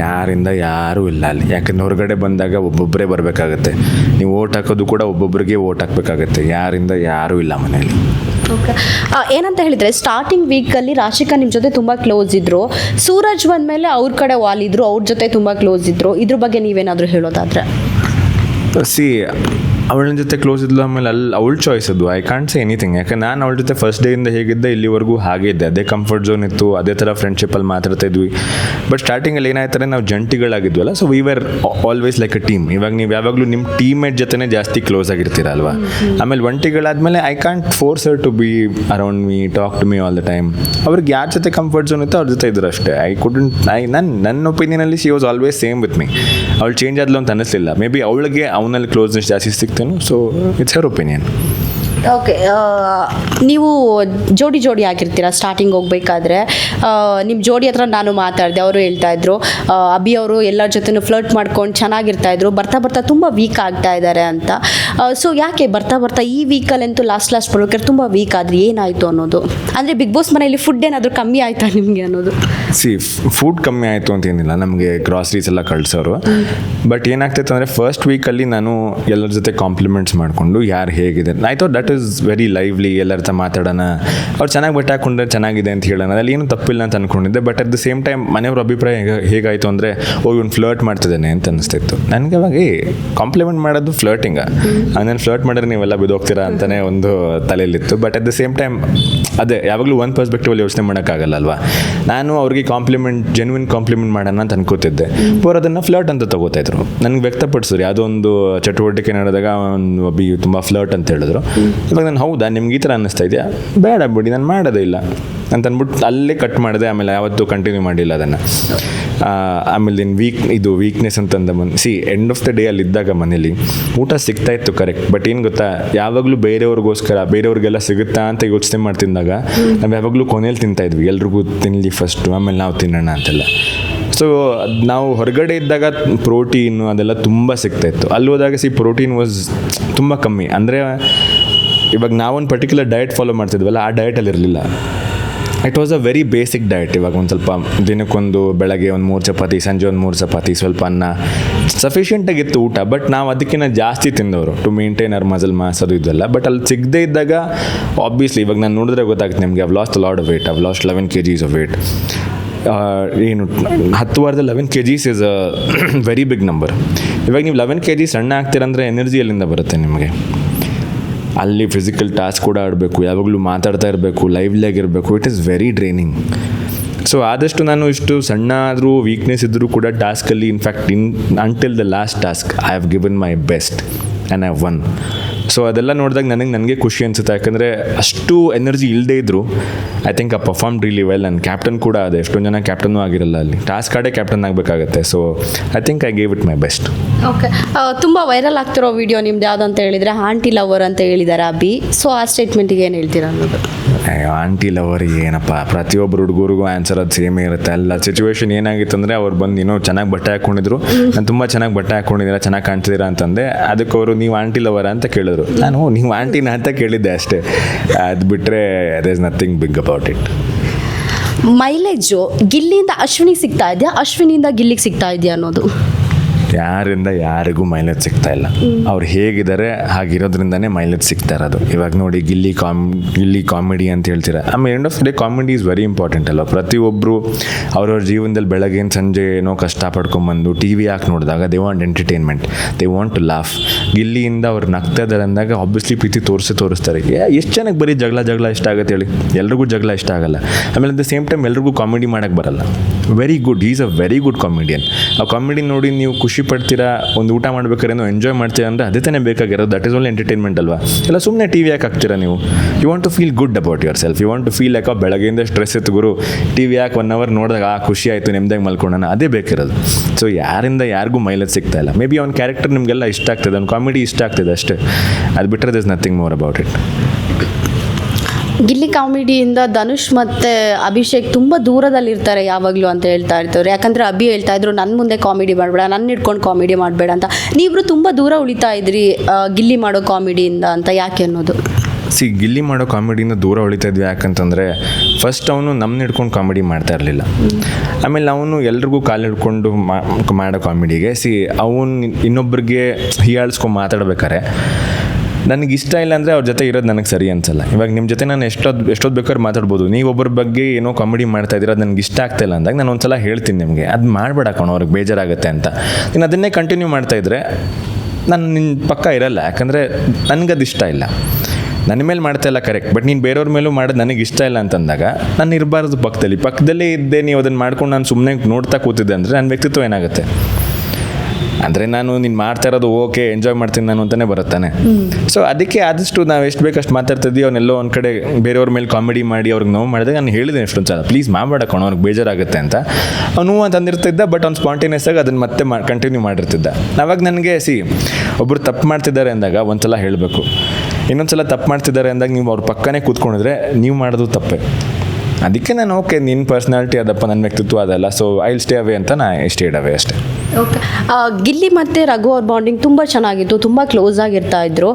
ಯಾರಿಂದ ಯಾರೂ ಇಲ್ಲ ಅಲ್ಲಿ. ಯಾಕಂದ್ರೆ ಹೊರಗಡೆ ಬಂದಾಗ ಒಬ್ಬೊಬ್ಬರೇ ಬರಬೇಕಾಗತ್ತೆ. ನೀವು ಓಟ್ ಹಾಕೋದು ಕೂಡ ಒಬ್ಬೊಬ್ಬರಿಗೆ ಓಟ್ ಹಾಕಬೇಕಾಗತ್ತೆ. ಯಾರಿಂದ ಯಾರೂ ಇಲ್ಲ ಮನೆಯಲ್ಲಿ. ಓಕೆ ಏನಂತ ಹೇಳಿದರೆ ಸ್ಟಾರ್ಟಿಂಗ್ ವೀಕಲ್ಲಿ ರಾಶಿಕಾ ನಿಮ್ಮ ಜೊತೆ ತುಂಬ ಕ್ಲೋಸ್ ಇದ್ದರು ಸೂರಜ್ ಬಂದಮೇಲೆ ಅವ್ರ ಕಡೆ ವಾಲಿದ್ರು ಅವ್ರ ಜೊತೆ ತುಂಬ ಕ್ಲೋಸ್ ಇದ್ದರು ಇದ್ರ ಬಗ್ಗೆ ನೀವೇನಾದರೂ ಹೇಳೋದಾದರೆ. ಸಿ ಅವಳ ಜೊತೆ ಕ್ಲೋಸ್ ಇದ್ಲು ಆಮೇಲೆ ಅಲ್ಲಿ ಅವಳ ಚಾಯ್ಸ್ ಅದು. ಐ ಕಾಂಟ್ ಸೇ ಎನಿಥಿಂಗ್ ಯಾಕೆ ನಾನು ಅವಳ ಜೊತೆ ಫಸ್ಟ್ ಡೇ ಇಂದ ಹೇಗಿದ್ದೆ, ಇಲ್ಲಿವರೆಗೂ ಹಾಗೆ ಇದ್ದೆ. ಅದೇ ಕಂಫರ್ಟ್ ಝೋನ್ ಇತ್ತು, ಅದೇ ಥರ ಫ್ರೆಂಡ್ಶಿಪ್ಪಲ್ಲಿ ಮಾತಾಡ್ತಾ ಇದ್ವಿ. ಬಟ್ ಸ್ಟಾರ್ಟಿಂಗಲ್ಲಿ ಏನಾಯ್ತಾರೆ ನಾವು ಜಂಟಿಗಳಾಗಿದ್ವಲ್ಲ so we were always like a team ಇವಾಗ ನೀವು ಯಾವಾಗಲೂ ನಿಮ್ಮ ಟೀಮೇಟ್ ಜೊತೆನೇ ಜಾಸ್ತಿ ಕ್ಲೋಸ್ ಆಗಿರ್ತೀರಲ್ವಾ ಆಮೇಲೆ ಒಂಟಿಗಳಾದಮೇಲೆ I can't force her to be around me talk to me all the time ಅವ್ರಿಗೆ ಯಾರ ಜೊತೆ ಕಂಫರ್ಟ್ ಝೋನ್ ಇತ್ತು ಅವ್ರ ಜೊತೆ ಇದ್ರು ಅಷ್ಟೇ. ಐ ಕುಡಂಟ್ ಐ ನನ್ನ ನನ್ನ ಒಪಿನಿಯನಲ್ಲಿ she was always same with me ಅವಳು ಚೇಂಜ್ ಆದ್ಲು ಅಂತ ಅನ್ನಿಸ್ಲಿಲ್ಲ ಮೇ ಬಿ ಅವಳಿಗೆ ಅವನಲ್ಲಿ ಕ್ಲೋಸ್ನೆಸ್ ಜಾಸ್ತಿ ಸಿಗ್ತೇನು so it's her opinion okay ನೀವು ಜೋಡಿ ಜೋಡಿ ಆಗಿರ್ತೀರ? ಸ್ಟಾರ್ಟಿಂಗ್ ಹೋಗ್ಬೇಕಾದ್ರೆ ನಿಮ್ಮ ಜೋಡಿ ಹತ್ರ ನಾನು ಮಾತಾಡಿದೆ ಅವರು ಹೇಳ್ತಾ ಇದ್ರು. ಅಭಿ ಅವರು ಎಲ್ಲರ ಜೊತೆನೂ ಫ್ಲರ್ಟ್ ಮಾಡ್ಕೊಂಡು ಚೆನ್ನಾಗಿರ್ತಾ ಇದ್ರು. ಬರ್ತಾ ಬರ್ತಾ ತುಂಬ ವೀಕ್ ಆಗ್ತಾ ಇದ್ದಾರೆ ಅಂತ. ಸೊ ಯಾಕೆ ಬರ್ತಾ ಬರ್ತಾ ಈ ವೀಕಲ್ಲಂತೂ ಲಾಸ್ಟ್ ಲಾಸ್ಟ್ ಬರ್ಬೇಕಾದ್ರೆ ತುಂಬ ವೀಕ್ ಆದ್ರೆ? ಏನಾಯಿತು ಅನ್ನೋದು? ಅಂದರೆ ಬಿಗ್ ಬಾಸ್ ಮನೆಯಲ್ಲಿ ಫುಡ್ ಏನಾದರೂ ಕಮ್ಮಿ ಆಯ್ತಾ ನಿಮಗೆ ಅನ್ನೋದು? ಸಿ ಫುಡ್ ಕಮ್ಮಿ ಆಯಿತು ಅಂತ ಏನಿಲ್ಲ. ನಮಗೆ ಗ್ರಾಸರೀಸ್ ಎಲ್ಲ ಕಳ್ಸೋರು. ಬಟ್ ಏನಾಗ್ತೈತೆ ಅಂದರೆ ಫಸ್ಟ್ ವೀಕಲ್ಲಿ ನಾನು ಎಲ್ಲರ ಜೊತೆ ಕಾಂಪ್ಲಿಮೆಂಟ್ಸ್ ಮಾಡಿಕೊಂಡು ಯಾರು ಹೇಗಿದೆ? I thought that is very lively ಎಲ್ಲರ ಹತ್ರ ಮಾತಾಡೋಣ. ಅವ್ರು ಚೆನ್ನಾಗಿ ಬಟ್ಟೆ ಹಾಕೊಂಡ್ರೆ ಚೆನ್ನಾಗಿದೆ ಅಂತ ಹೇಳೋಣ. ಅದ್ರಲ್ಲಿ ಏನು ತಪ್ಪಿಲ್ಲ ಅಂತ ಅಂದ್ಕೊಂಡಿದ್ದೆ but at the same time ಮನೆಯವ್ರ ಅಭಿಪ್ರಾಯ ಹೇಗೆ ಹೇಗಾಯಿತು ಅಂದರೆ ಓ ಇವ್ನು ಫ್ಲರ್ಟ್ ಮಾಡ್ತಿದ್ದಾನೆ ಅಂತ ಅನಿಸ್ತಿತ್ತು. ನನಗೆ ಅವಾಗ ಏ ಕಾಂಪ್ಲಿಮೆಂಟ್ ಮಾಡೋದು ಫ್ಲರ್ಟಿಂಗ ಆಮೇಲೆ ಫ್ಲರ್ಟ್ ಮಾಡಿದ್ರೆ ನೀವೆಲ್ಲ ಬಿದೋಗ್ತೀರಾ ಅಂತಲೇ ಒಂದು ತಲೆಯಲ್ಲಿತ್ತು. But at the same time ಅದೇ ಯಾವಾಗಲೂ ಒಂದು ಪರ್ಸ್ಪೆಕ್ಟಿವಲ್ಲಿ ಯೋಚನೆ ಮಾಡೋಕ್ಕಾಗಲ್ಲ ಅಲ್ವಾ? ನಾನು ಅವ್ರಿಗೆ ಕಾಂಪ್ಲಿಮೆಂಟ್ ಜೆನ್ವಿನ್ ಕಾಂಪ್ಲಿಮೆಂಟ್ ಮಾಡೋಣ ಅಂತ ಅನ್ಕೋತಿದ್ದೆ. ಅವ್ರು ಅದನ್ನು ಫ್ಲರ್ಟ್ ಅಂತ ತಗೋತಾ ಇದ್ರು. ನನಗೆ ವ್ಯಕ್ತಪಡಿಸಿದ್ರು. ಯಾವುದೋ ಒಂದು ಚಟುವಟಿಕೆ ನಡೆದಾಗ ಒಂದು ಒಬ್ಬಿ ತುಂಬ ಫ್ಲರ್ಟ್ ಅಂತ ಹೇಳಿದ್ರು. ಇವಾಗ ನಾನು ಹೌದಾ? ನಿಮ್ಗೆ ಈ ಥರ ಅನ್ನಿಸ್ತಾ ಇದೆಯಾ? ಬೇಡ ಬಿಡಿ, ನಾನು ಮಾಡೋದೇ ಇಲ್ಲ. ಅಂತ ಅಂದ್ಬಿಟ್ಟು ಅಲ್ಲೇ ಕಟ್ ಮಾಡಿದೆ, ಆಮೇಲೆ ಯಾವತ್ತೂ ಕಂಟಿನ್ಯೂ ಮಾಡಿಲ್ಲ ಅದನ್ನು. ಆಮೇಲೆ ಇನ್ನು ವೀಕ್ ಇದು ವೀಕ್ನೆಸ್ ಅಂತಂದ Mann see end of the day ಅಲ್ಲಿ ಇದ್ದಾಗ ಮನೇಲಿ ಊಟ ಸಿಗ್ತಾ ಇತ್ತು ಕರೆಕ್ಟ್ ಬಟ್ ಏನು ಗೊತ್ತಾ? ಯಾವಾಗಲೂ ಬೇರೆಯವ್ರಿಗೋಸ್ಕರ, ಬೇರೆಯವ್ರಿಗೆಲ್ಲ ಸಿಗುತ್ತಾ ಅಂತ ಯೋಚನೆ ಮಾಡ್ತಿದ್ದಾಗ ನಾವು ಯಾವಾಗಲೂ ಕೊನೆಯಲ್ಲಿ ತಿಂತಾ ಇದ್ವಿ. ಎಲ್ರಿಗೂ ತಿನ್ನಲಿ ಫಸ್ಟು ಆಮೇಲೆ ನಾವು ತಿನ್ನೋಣ ಅಂತೆಲ್ಲ. ಸೊ ನಾವು ಹೊರಗಡೆ ಇದ್ದಾಗ ಪ್ರೋಟೀನು ಅದೆಲ್ಲ ತುಂಬ ಸಿಗ್ತಾ ಇತ್ತು. ಅಲ್ಲಿ ಹೋದಾಗ ಸಿ ಪ್ರೋಟೀನ್ ವಾಸ್ ತುಂಬ ಕಮ್ಮಿ. ಅಂದರೆ ಇವಾಗ ನಾವೊಂದು ಪರ್ಟಿಕ್ಯುಲರ್ ಡಯಟ್ ಫಾಲೋ ಮಾಡ್ತಿದ್ವಲ್ಲ, ಆ ಡಯಟಲ್ಲಿ ಇರಲಿಲ್ಲ. It was a very basic diet ಇವಾಗ ಒಂದು ಸ್ವಲ್ಪ ದಿನಕ್ಕೊಂದು ಬೆಳಗ್ಗೆ ಒಂದು ಮೂರು ಚಪಾತಿ, ಸಂಜೆ ಒಂದು ಮೂರು ಚಪಾತಿ, ಸ್ವಲ್ಪ ಅನ್ನ. ಸಫಿಷಿಯೆಂಟಾಗಿತ್ತು ಊಟ ಬಟ್ ನಾವು ಅದಕ್ಕಿಂತ ಜಾಸ್ತಿ ತಿಂದವರು to maintain our muscle mass ಅದು ಇದೆಲ್ಲ ಬಟ್ ಅಲ್ಲಿ ಸಿಗದೇ ಇದ್ದಾಗ ಆಬ್ವಿಯಸ್ಲಿ ಇವಾಗ ನಾನು ನೋಡಿದ್ರೆ ಗೊತ್ತಾಗುತ್ತೆ ನಿಮಗೆ I've lost lot of weight I've lost eleven K Gs of weight ಏನು, ಹತ್ತು ವಾರದ eleven K Gs is a very big number ಇವಾಗ ನೀವು ಲೆವೆನ್ ಕೆ ಜಿ ಸಣ್ಣ ಆಗ್ತೀರಂದರೆ ಎನರ್ಜಿ ಎಲ್ಲಿಂದ ಬರುತ್ತೆ ನಿಮಗೆ? ಅಲ್ಲಿ ಫಿಸಿಕಲ್ ಟಾಸ್ಕ್ ಕೂಡ ಆಡಬೇಕು, ಯಾವಾಗಲೂ ಮಾತಾಡ್ತಾ ಇರಬೇಕು ಲೈವ್ಲಿಯಾಗಿರಬೇಕು it is very draining so ಆದಷ್ಟು ನಾನು ಇಷ್ಟು ಸಣ್ಣ ಆದರೂ ವೀಕ್ನೆಸ್ ಇದ್ದರೂ ಕೂಡ ಟಾಸ್ಕಲ್ಲಿ in fact in until the last task I have given my best and I won so ಅದೆಲ್ಲ ನೋಡಿದಾಗ ನನಗೆ ನನಗೆ ಖುಷಿ ಅನಿಸುತ್ತೆ. ಯಾಕಂದರೆ ಅಷ್ಟು ಎನರ್ಜಿ ಇಲ್ಲದೇ ಇದ್ದರು ಐ ಥಿಂಕ್ ಆ ಪರ್ಫಾರ್ಮ್ ರಿಲಿ ವೆಲ್ ನನ್ನ ಕ್ಯಾಪ್ಟನ್ ಕೂಡ ಅದು, ಎಷ್ಟೊಂದು ಜನ ಕ್ಯಾಪ್ಟನ್ ಆಗಿರಲ್ಲ ಅಲ್ಲಿ. ಟಾಸ್ಕ್ ಆಡೇ captain ಆಗಬೇಕಾಗತ್ತೆ. So I think I gave it my best okay ತುಂಬ ವೈರಲ್ ಆಗ್ತಿರೋ ವಿಡಿಯೋ ನಿಮ್ದು ಯಾವ್ದು ಅಂತ ಹೇಳಿದರೆ ಆಂಟಿ ಲವರ್ ಅಂತ ಹೇಳಿದ್ದಾರೆ ಅಬಿ ಸೊ ಆ ಸ್ಟೇಟ್ಮೆಂಟಿಗೆ ಏನು ಹೇಳ್ತೀರಾ ಅನ್ನೋದು? ಆಂಟಿ ಲವರ್ ಏನಪ್ಪ ಪ್ರತಿಯೊಬ್ಬರು ಹುಡುಗರಿಗೂ ಆನ್ಸರ್ ಅದು ಸೇಮ್ ಇರುತ್ತೆ. ಎಲ್ಲ ಸಿಚುವೇಶನ್ ಏನಾಗಿತ್ತು ಅಂದರೆ ಅವ್ರು ಬಂದು ನೀನು ಚೆನ್ನಾಗಿ ಬಟ್ಟೆ ಹಾಕ್ಕೊಂಡಿದ್ರು ನಾನು ತುಂಬ ಚೆನ್ನಾಗಿ ಬಟ್ಟೆ ಹಾಕ್ಕೊಂಡಿದ್ದೀರಾ ಚೆನ್ನಾಗಿ ಕಾಣ್ತಿದ್ದೀರಾ ಅಂತಂದೆ, ಅದಕ್ಕೆ ಅವರು ನೀವು ಆಂಟಿ ಲವರ್ ಅಂತ ಕೇಳಿದ್ರು. ನಾನು ನೀವು ಆಂಟಿನ ಅಂತ ಕೇಳಿದ್ದೆ ಅಷ್ಟೇ. ಅದು ಬಿಟ್ಟರೆ there is nothing big about it mileage ಗಿಲ್ಲಿಯಿಂದ ಅಶ್ವಿನಿಗೆ ಸಿಗ್ತಾ ಇದೆಯಾ? ಅಶ್ವಿನಿಯಿಂದ ಗಿಲ್ಲಿಗೆ ಸಿಗ್ತಾ ಇದೆಯಾ ಅನ್ನೋದು? ಯಾರಿಂದ ಯಾರಿಗೂ ಮೈಲೇಜ್ ಸಿಗ್ತಾ ಇಲ್ಲ. ಅವ್ರು ಹೇಗಿದ್ದಾರೆ, ಹಾಗಿರೋದ್ರಿಂದನೇ ಮೈಲೇಜ್ ಸಿಗ್ತಾ ಇರೋದು. ಇವಾಗ ನೋಡಿ, ಗಿಲ್ಲಿ ಕಾಮ್, ಗಿಲ್ಲಿ ಕಾಮಿಡಿ ಅಂತ ಹೇಳ್ತೀರಾ. ಆಮೇಲೆ end of day comedy is very important ಅಲ್ವಾ? ಪ್ರತಿಯೊಬ್ಬರು ಅವ್ರವ್ರ ಜೀವನದಲ್ಲಿ ಬೆಳಗ್ಗೆ ಸಂಜೆ ಏನೋ ಕಷ್ಟ ಪಡ್ಕೊಂಬಂದು ಟಿ ವಿ ಹಾಕಿ ನೋಡಿದಾಗ they want entertainment they want to laugh ಗಿಲ್ಲಿಯಿಂದ ಅವ್ರು ನಗ್ತಾ ಇದ್ದಾರೆ ಅಂದಾಗ ಆಬ್ವಿಯಸ್ಲಿ ಪ್ರೀತಿ ತೋರಿಸಿ ತೋರಿಸ್ತಾರೆ. ಎಷ್ಟು ಜನಕ್ಕೆ ಬರೀ ಜಗಳ ಜಗಳ ಇಷ್ಟ ಆಗುತ್ತೆ ಹೇಳಿ. ಎಲ್ರಿಗೂ ಜಗಳ ಇಷ್ಟ ಆಗಲ್ಲ. ಆಮೇಲೆ ಅಟ್ ದ ಸೇಮ್ ಟೈಮ್ ಎಲ್ರಿಗೂ ಕಾಮಿಡಿ ಮಾಡೋಕ್ಕೆ ಬರಲ್ಲ. Very good is a very good comedian ಆ ಕಾಮಿಡಿ ನೋಡಿ ನೀವು ಖುಷಿ ಪಡ್ತೀರಾ, ಒಂದು ಊಟ ಮಾಡ್ಬೇಕಾದ್ರೆ ನೀವು ಎಂಜಾಯ್ ಮಾಡ್ತೀರಾ ಅಂದರೆ ಅದೇ ತಾನೇ ಬೇಕಾಗಿರೋದು. ದಟ್ ಇಸ್ ಓನ್ಲಿ ಎಂಟರ್ಟೈನ್ಮೆಂಟ್ ಅಲ್ವಾ? ಎಲ್ಲ ಸುಮ್ಮನೆ ಟಿ ವಿ ಯಾಕೆ ಹಾಕ್ತೀರಾ ನೀವು? You want to feel good about yourself you want to feel ಯಾಕೋ ಬೆಳಗ್ಗೆಯಿಂದ ಸ್ಟ್ರೆಸ್ ಇತ್ತು ಗುರು. ಟಿ ವಿ ಯಾಕೆ ಒನ್ ಅವರ್ ನೋಡಿದಾಗ, ಆ, ಖುಷಿ ಆಯಿತು, ನೆಮ್ಮದಿಯಾಗಿ ಮಲ್ಕೊಳ್ಳೋಣ ಅದೇ ಬೇಕಿರೋದು ಸೊ ಯಾರಿಂದ ಯಾರಿಗೂ ಮೈಲೇಜ್ ಸಿಗ್ತಾ ಇಲ್ಲ. ಮೇ ಬಿ ಅವ್ನ ಕ್ಯಾರೆಕ್ಟರ್ ನಿಮಗೆಲ್ಲ ಇಷ್ಟ ಆಗ್ತದೆ ಅವ್ನ ಕಾಮಿಡಿ ಇಷ್ಟ ಆಗ್ತದೆ ಅಷ್ಟೇ. ಅದು ಬಿಟ್ಟರೆ this nothing more about it Gilli ಕಾಮಿಡಿಯಿಂದ Dhanush ಮತ್ತು ಅಭಿಷೇಕ್ ತುಂಬ ದೂರದಲ್ಲಿರ್ತಾರೆ ಯಾವಾಗಲೂ ಅಂತ ಹೇಳ್ತಾ ಇರ್ತಾರೆ. ಯಾಕಂದರೆ ಅಭಿ ಹೇಳ್ತಾ ಇದ್ರು ನನ್ನ ಮುಂದೆ ಕಾಮಿಡಿ ಮಾಡಬೇಡ ನನ್ನ ಹಿಡ್ಕೊಂಡು ಕಾಮಿಡಿ ಮಾಡಬೇಡ ಅಂತ. ನೀವಿಬ್ರು ತುಂಬ ದೂರ ಉಳಿತಾ ಇದ್ರಿ ಗಿಲ್ಲಿ ಮಾಡೋ ಕಾಮಿಡಿಯಿಂದ ಅಂತ ಯಾಕೆ ಅನ್ನೋದು? ಸಿ ಗಿಲ್ಲಿ ಮಾಡೋ ಕಾಮಿಡಿಯಿಂದ ದೂರ ಉಳಿತಾ ಇದ್ವಿ ಯಾಕಂತಂದರೆ ಫಸ್ಟ್ ಅವನು ನಮ್ಮನ್ನ ಹಿಡ್ಕೊಂಡು ಕಾಮಿಡಿ ಮಾಡ್ತಾ ಇರಲಿಲ್ಲ. ಆಮೇಲೆ ಅವನು ಎಲ್ರಿಗೂ ಕಾಲು ಹಿಡ್ಕೊಂಡು ಮಾಡೋ ಕಾಮಿಡಿಗೆ ಸಿ ಅವನು ಇನ್ನೊಬ್ರಿಗೆ ಹೀಯಾಳಿಸ್ಕೊಂಡು ಮಾತಾಡ್ಬೇಕಾರೆ ನನಗೆ ಇಷ್ಟ ಇಲ್ಲ ಅಂದರೆ ಅವ್ರ ಜೊತೆ ಇರೋದು ನನಗೆ ಸರಿ ಅನ್ಸಲ್ಲ. ಇವಾಗ ನಿಮ್ಮ ಜೊತೆ ನಾನು ಎಷ್ಟೊತ್ತು ಎಷ್ಟೊತ್ತು ಬೇಕಾದ್ರೆ ಮಾತಾಡ್ಬೋದು. ನೀವು ಒಬ್ಬರ ಬಗ್ಗೆ ಏನೋ ಕಾಮಿಡಿ ಮಾಡ್ತಾ ಇದ್ದೀರ, ಅದು ನನಗೆ ಇಷ್ಟ ಆಗ್ತಾ ಇಲ್ಲ ಅಂದಾಗ ನಾನು ಒಂದ್ಸಲ ಹೇಳ್ತೀನಿ ನಿಮಗೆ. ಅದು ಮಾಡಬೇಡ ಕಣೋ, ಅವ್ರಿಗೆ ಬೇಜಾರಾಗುತ್ತೆ ಅಂತ. ನೀನು ಅದನ್ನೇ ಕಂಟಿನ್ಯೂ ಮಾಡ್ತಾ ಇದ್ರೆ, ನಾನು ನಿನ್ನ ಪಕ್ಕ ಇರಲ್ಲ. ಯಾಕಂದರೆ ನನಗದು ಇಷ್ಟ ಇಲ್ಲ. ನನ್ನ ಮೇಲೆ ಮಾಡ್ತಾ ಇಲ್ಲ ಕರೆಕ್ಟ್ ಬಟ್ ನೀನು ಬೇರೆಯವ್ರ ಮೇಲೂ ಮಾಡೋದು ನನಗೆ ಇಷ್ಟ ಇಲ್ಲ ಅಂತಂದಾಗ ನಾನು ಇರಬಾರ್ದು ಪಕ್ಕದಲ್ಲಿ. ಪಕ್ಕದಲ್ಲೇ ಇದ್ದೆ ನೀವು ಅದನ್ನು ಮಾಡ್ಕೊಂಡು ನಾನು ಸುಮ್ಮನೆ ನೋಡ್ತಾ ಕೂತಿದ್ದೆ ಅಂದರೆ ನನ್ನ ವ್ಯಕ್ತಿತ್ವ ಏನಾಗುತ್ತೆ? ಅಂದರೆ ನಾನು ನೀನು ಮಾಡ್ತಾ ಇರೋದು ಓಕೆ ಎಂಜಾಯ್ ಮಾಡ್ತೀನಿ ನಾನು ಅಂತಲೇ ಬರುತ್ತಾನೆ. ಸೊ ಅದಕ್ಕೆ ಆದಷ್ಟು ನಾವು ಎಷ್ಟು ಬೇಕಷ್ಟು ಮಾತಾಡ್ತಿದ್ವಿ ಅವನ್ನೆಲ್ಲೋ ಒಂದು ಕಡೆ ಬೇರೆಯವ್ರ ಮೇಲೆ ಕಾಮಿಡಿ ಮಾಡಿ ಅವ್ರಿಗೆ ನೋವು ಮಾಡಿದಾಗ ನಾನು ಹೇಳಿದೆ ಎಷ್ಟೊಂದು ಸಲ ಪ್ಲೀಸ್ ಮಾಡಬೇಡ ಅವ್ರಿಗೆ ಅವ್ನಿಗೆ ಬೇಜಾರಾಗುತ್ತೆ ಅಂತ. ಅವನು ಅಂತ ಅಂದಿರ್ತಿದ್ದ ಬಟ್ ಅವ್ನು ಸ್ಪಾಂಟೇನಿಯಸ್ ಆಗಿ ಅದನ್ನು ಮತ್ತೆ ಮಾ ಕಂಟಿನ್ಯೂ ಮಾಡಿರ್ತಿದ್ದ. ಅವಾಗ ನನಗೆ ಸಿ ಒಬ್ಬರು ತಪ್ಪು ಮಾಡ್ತಿದ್ದಾರೆ ಅಂದಾಗ ಒಂದ್ಸಲ ಹೇಳಬೇಕು. ಇನ್ನೊಂದ್ಸಲ ತಪ್ಪು ಮಾಡ್ತಿದ್ದಾರೆ ಅಂದಾಗ ನೀವು ಅವ್ರ ಪಕ್ಕನೇ ಕೂತ್ಕೊಂಡಿದ್ರೆ ನೀವು ಮಾಡೋದು ತಪ್ಪೇ. ಅದಕ್ಕೆ ನಾನು ಓಕೆ ನಿನ್ನ ಪರ್ಸ್ನಾಲಿಟಿ ಅದಪ್ಪ ನನ್ನ ವ್ಯಕ್ತಿತ್ವ ಅದಲ್ಲ ಸೊ ಐ ಸ್ಟೇ ಅವೇ ಅಂತ ನಾ ಸ್ಟೇಡ್ ಅವೇ ಅಷ್ಟೇ. ಓಕೆ ಗಿಲ್ಲಿ ಮತ್ತು ರಘು ಅವ್ರ ಬಾಂಡಿಂಗ್ ತುಂಬ ಚೆನ್ನಾಗಿತ್ತು, ತುಂಬ ಕ್ಲೋಸ್ ಆಗಿರ್ತಾ ಇದ್ರು.